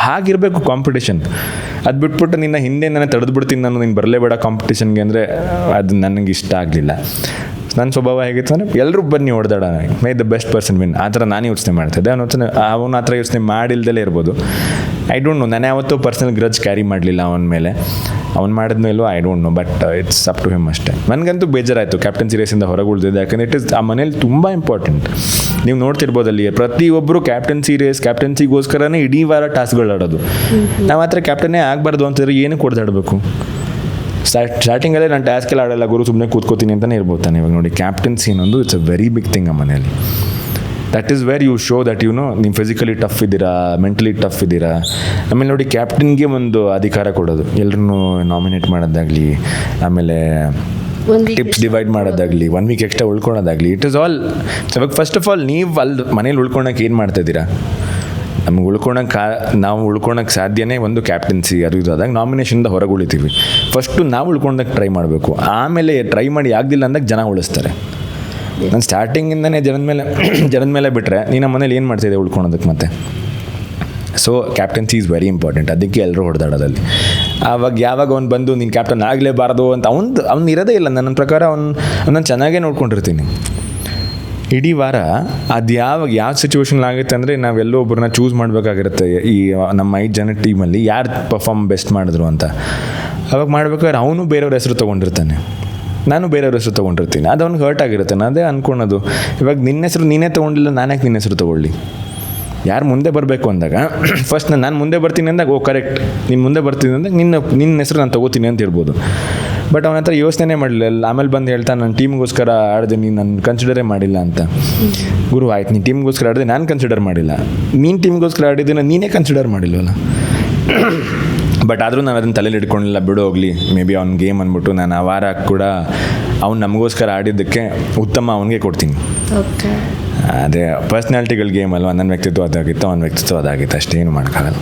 ಹಾಗಿರಬೇಕು ಕಾಂಪಿಟೇಷನ್ ಅದು ಬಿಟ್ಬಿಟ್ಟು ನಿನ್ನ ಹಿಂದೆ ನಾನು ತಡೆದು ಬಿಡ್ತೀನಿ ನಾನು, ನೀನು ಬರಲೇಬೇಡ ಕಾಂಪಿಟೇಷನ್ಗೆ ಅಂದರೆ ಅದು ನನಗೆ ಇಷ್ಟ ಆಗಲಿಲ್ಲ. ನನ್ನ ಸ್ವಭಾವ ಹೇಗಿತ್ತು ಅಂದರೆ ಎಲ್ಲರೂ ಬನ್ನಿ ಹೊಡೆದಾಡ may the best person win ಆ ಥರ ನಾನು ಯೋಚನೆ ಮಾಡ್ತಿದ್ದೆ ಅವನು ಯೋಚನೆ ಅವನ ಹತ್ರ ಯೋಚನೆ ಮಾಡಿಲ್ದಲೇ ಇರ್ಬೋದು. ಐ ಡೋಂಟ್ ನೋ ನಾನು ಯಾವತ್ತೂ ಪರ್ಸನಲ್ ಗ್ರಜ್ ಕ್ಯಾರಿ ಮಾಡಲಿಲ್ಲ ಅವನ ಮೇಲೆ. ಅವ್ನು ಮಾಡಿದ್ಮೇಲೂ I don't know but it's up to him ಅಷ್ಟೇ. ನನಗಂತೂ ಬೇಜಾರಾಯಿತು. ಕ್ಯಾಪ್ಟನ್ ಸೀರಿಯಸಿಂದ ಹೊರಗೆ ಉಳಿದಿದೆ ಯಾಕಂದರೆ ಇಟ್ ಇಸ್ ಆ ಮನೇಲಿ ತುಂಬ ಇಂಪಾರ್ಟೆಂಟ್ ನೀವು ನೋಡ್ತಿರ್ಬೋದು ಅಲ್ಲಿ. ಪ್ರತಿಯೊಬ್ಬರು ಕ್ಯಾಪ್ಟನ್ ರೇಸ್ ಕ್ಯಾಪ್ಟನ್ಸಿಗೋಸ್ಕರನೇ ಇಡೀ ವಾರ ಟಾಸ್ಕ್ಗಳು ಆಡೋದು ನಾವು ಆ ಥರ ಕ್ಯಾಪ್ಟನ್ನೇ ಆಗಬಾರ್ದು ಅಂತಂದರೆ ಏನಕ್ಕೆ ಹೊಡೆದಾಡಬೇಕು? ಸ್ಟಾರ್ಟಿಂಗಲ್ಲೇ ನಾನು ಟ್ಯಾಸ್ಕೆಲ್ಲ ಆಡಲ್ಲ ಗುರು ಸುಮ್ಮನೆ ಕೂತ್ಕೋತೀನಿ ಅಂತಲೇ ಇರ್ಬೋದು ತಾನೆ ಇವಾಗ ನೋಡಿ. ಕ್ಯಾಪ್ಟನ್ಸಿ ಒಂದು it's a very big thing ಆ ಮನೆಯಲ್ಲಿ. That is where you show that you know ನೀವು ಫಿಸಿಕಲಿ ಟಫ್ ಇದ್ದೀರಾ ಮೆಂಟಲಿ ಟಫ್ ಇದ್ದೀರಾ? ಆಮೇಲೆ ನೋಡಿ ಕ್ಯಾಪ್ಟನ್ಗೆ ಒಂದು ಅಧಿಕಾರ ಕೊಡೋದು. ಎಲ್ಲರೂ ನಾಮಿನೇಟ್ ಮಾಡೋದಾಗಲಿ ಆಮೇಲೆ ಟಿಪ್ಸ್ ಡಿವೈಡ್ ಮಾಡೋದಾಗಲಿ ಒನ್ ವೀಕ್ ಎಕ್ಸ್ಟ್ರಾ ಉಳ್ಕೊಳೋದಾಗಲಿ. ಇಟ್ ಇಸ್ ಆಲ್ ಇವಾಗ ಫಸ್ಟ್ ಆಫ್ ಆಲ್ ನೀವು ಅಲ್ಲಿ ಮನೇಲಿ ಉಳ್ಕೊಳಕ್ಕೆ ಏನು ಮಾಡ್ತಾ ಇದ್ದೀರಾ? ನಮ್ಗೆ ಉಳ್ಕೊಳಕ್ಕೆ ನಾವು ಉಳ್ಕೊಳಕ್ಕೆ ಸಾಧ್ಯನೇ ಒಂದು ಕ್ಯಾಪ್ಟನ್ಸಿ ಅದು ಇದು ಆದಾಗ ನಾಮಿನೇಷನ್ದ ಹೊರಗೆ ಉಳಿತೀವಿ ಫಸ್ಟು ನಾವು ಉಳ್ಕೊಂಡಕ್ಕೆ ಟ್ರೈ ಮಾಡಬೇಕು. ಆಮೇಲೆ ಟ್ರೈ ಮಾಡಿ ಆಗಲಿಲ್ಲ ಅಂದಾಗ ಜನ ಉಳಿಸ್ತಾರೆ. ನಾನು ಸ್ಟಾರ್ಟಿಂಗಿಂದನೇ ಜನದ ಮೇಲೆ ಜನದ ಮೇಲೆ ಬಿಟ್ಟರೆ ನೀನು ಮನೇಲಿ ಏನು ಮಾಡ್ತಿದ್ದೆ ಉಳ್ಕೊಳೋದಕ್ಕೆ ಮತ್ತೆ? So captaincy is very important ಅದಕ್ಕೆ ಎಲ್ಲರೂ ಹೊಡೆದಾಡೋದಲ್ಲಿ ಆವಾಗ ಯಾವಾಗ ಅವ್ನು ಬಂದು, ನೀನು ಕ್ಯಾಪ್ಟನ್ ಆಗಲೇಬಾರ್ದು ಅಂತ ಅವ್ನು ಅವ್ನು ಇರೋದೇ ಇಲ್ಲ. ನನ್ನ ಪ್ರಕಾರ ಅವ್ನು ನಾನು ಚೆನ್ನಾಗೇ ನೋಡ್ಕೊಂಡಿರ್ತೀನಿ. ಇಡೀ ವಾರ ಅದು ಯಾವಾಗ ಯಾವ ಸಿಚುವೇಶನ್ ಆಗುತ್ತೆ ಅಂದರೆ ನಾವೆಲ್ಲೋ ಒಬ್ಬರನ್ನ ಚೂಸ್ ಮಾಡಬೇಕಾಗಿರುತ್ತೆ. ಈ, ನಮ್ಮ ಐದು ಜನ ಟೀಮಲ್ಲಿ ಯಾರು ಪರ್ಫಾರ್ಮ್ ಬೆಸ್ಟ್ ಮಾಡಿದ್ರು ಅಂತ. ಅವಾಗ ಮಾಡ್ಬೇಕಾದ್ರೆ ಅವನು ಬೇರೆಯವ್ರ ಹೆಸರು ತೊಗೊಂಡಿರ್ತಾನೆ. ನಾನು ಬೇರೆಯವ್ರ ಹೆಸರು ತೊಗೊಂಡಿರ್ತೀನಿ. ಅದು ಅವ್ನಿಗೆ ಹರ್ಟ್ ಆಗಿರುತ್ತೆ. ನಾನು ಅದೇ ಅಂದ್ಕೊಳೋದು ಇವಾಗ ನಿನ್ನ ಹೆಸರು ನೀನೇ ತೊಗೊಂಡಿಲ್ಲ, ನಾನು ನಿನ್ನ ಹೆಸರು ತೊಗೊಳ್ಳಿ? ಯಾರು ಮುಂದೆ ಬರಬೇಕು ಅಂದಾಗ ಫಸ್ಟ್ ನಾನು ಮುಂದೆ ಬರ್ತೀನಿ ಅಂದಾಗ, ಓ ಕರೆಕ್ಟ್ ನೀನು ಮುಂದೆ ಬರ್ತೀನಿ ಅಂದಾಗ ನಿನ್ನ ನಿನ್ನ ಹೆಸರು ನಾನು ತೊಗೋತೀನಿ ಅಂತ ಇರ್ಬೋದು. ಬಟ್ ಅವನ ಹತ್ರ ಯೋಚನೆ ಮಾಡಲಿಲ್ಲ. ಆಮೇಲೆ ಬಂದು ಹೇಳ್ತಾ ನಾನು ಟೀಮ್ಗೋಸ್ಕರ ಆಡಿದೆ ನೀನು ನನ್ನ ಕನ್ಸಿಡರೇ ಮಾಡಿಲ್ಲ ಅಂತ. ಗುರು ಆಯ್ತು ನೀನು ಟೀಮ್ಗೋಸ್ಕರ ಆಡಿದೆ ನಾನು ಕನ್ಸಿಡರ್ ಮಾಡಿಲ್ಲ. ನೀನು ಟೀಮ್ಗೋಸ್ಕರ ಆಡಿದ್ದನ್ನು ನೀನೇ ಕನ್ಸಿಡರ್ ಮಾಡಿಲ್ವಲ್ಲ? ಬಟ್ ಆದರೂ ನಾನು ಅದನ್ನು ತಲೆಯಲ್ಲಿ ಇಟ್ಕೊಂಡಿಲ್ಲ ಬಿಡು ಹೋಗಲಿ. ಮೇ ಬಿ ಅವ್ನ ಗೇಮ್ ಅಂದ್ಬಿಟ್ಟು ನಾನು ಆ ವಾರ ಕೂಡ ಅವ್ನು ನಮಗೋಸ್ಕರ ಆಡಿದ್ದಕ್ಕೆ ಉತ್ತಮ ಅವನಿಗೆ ಕೊಡ್ತೀನಿ. ಓಕೆ ಅದೇ ಪರ್ಸ್ನಾಲಿಟಿಗಳ ಗೇಮ್ ಅಲ್ವಾ ನನ್ನ ವ್ಯಕ್ತಿತ್ವ ಅದಾಗಿತ್ತು ಅವನ ವ್ಯಕ್ತಿತ್ವ ಅದಾಗಿತ್ತು ಅಷ್ಟೇನು ಮಾಡೋಕ್ಕಾಗಲ್ಲ.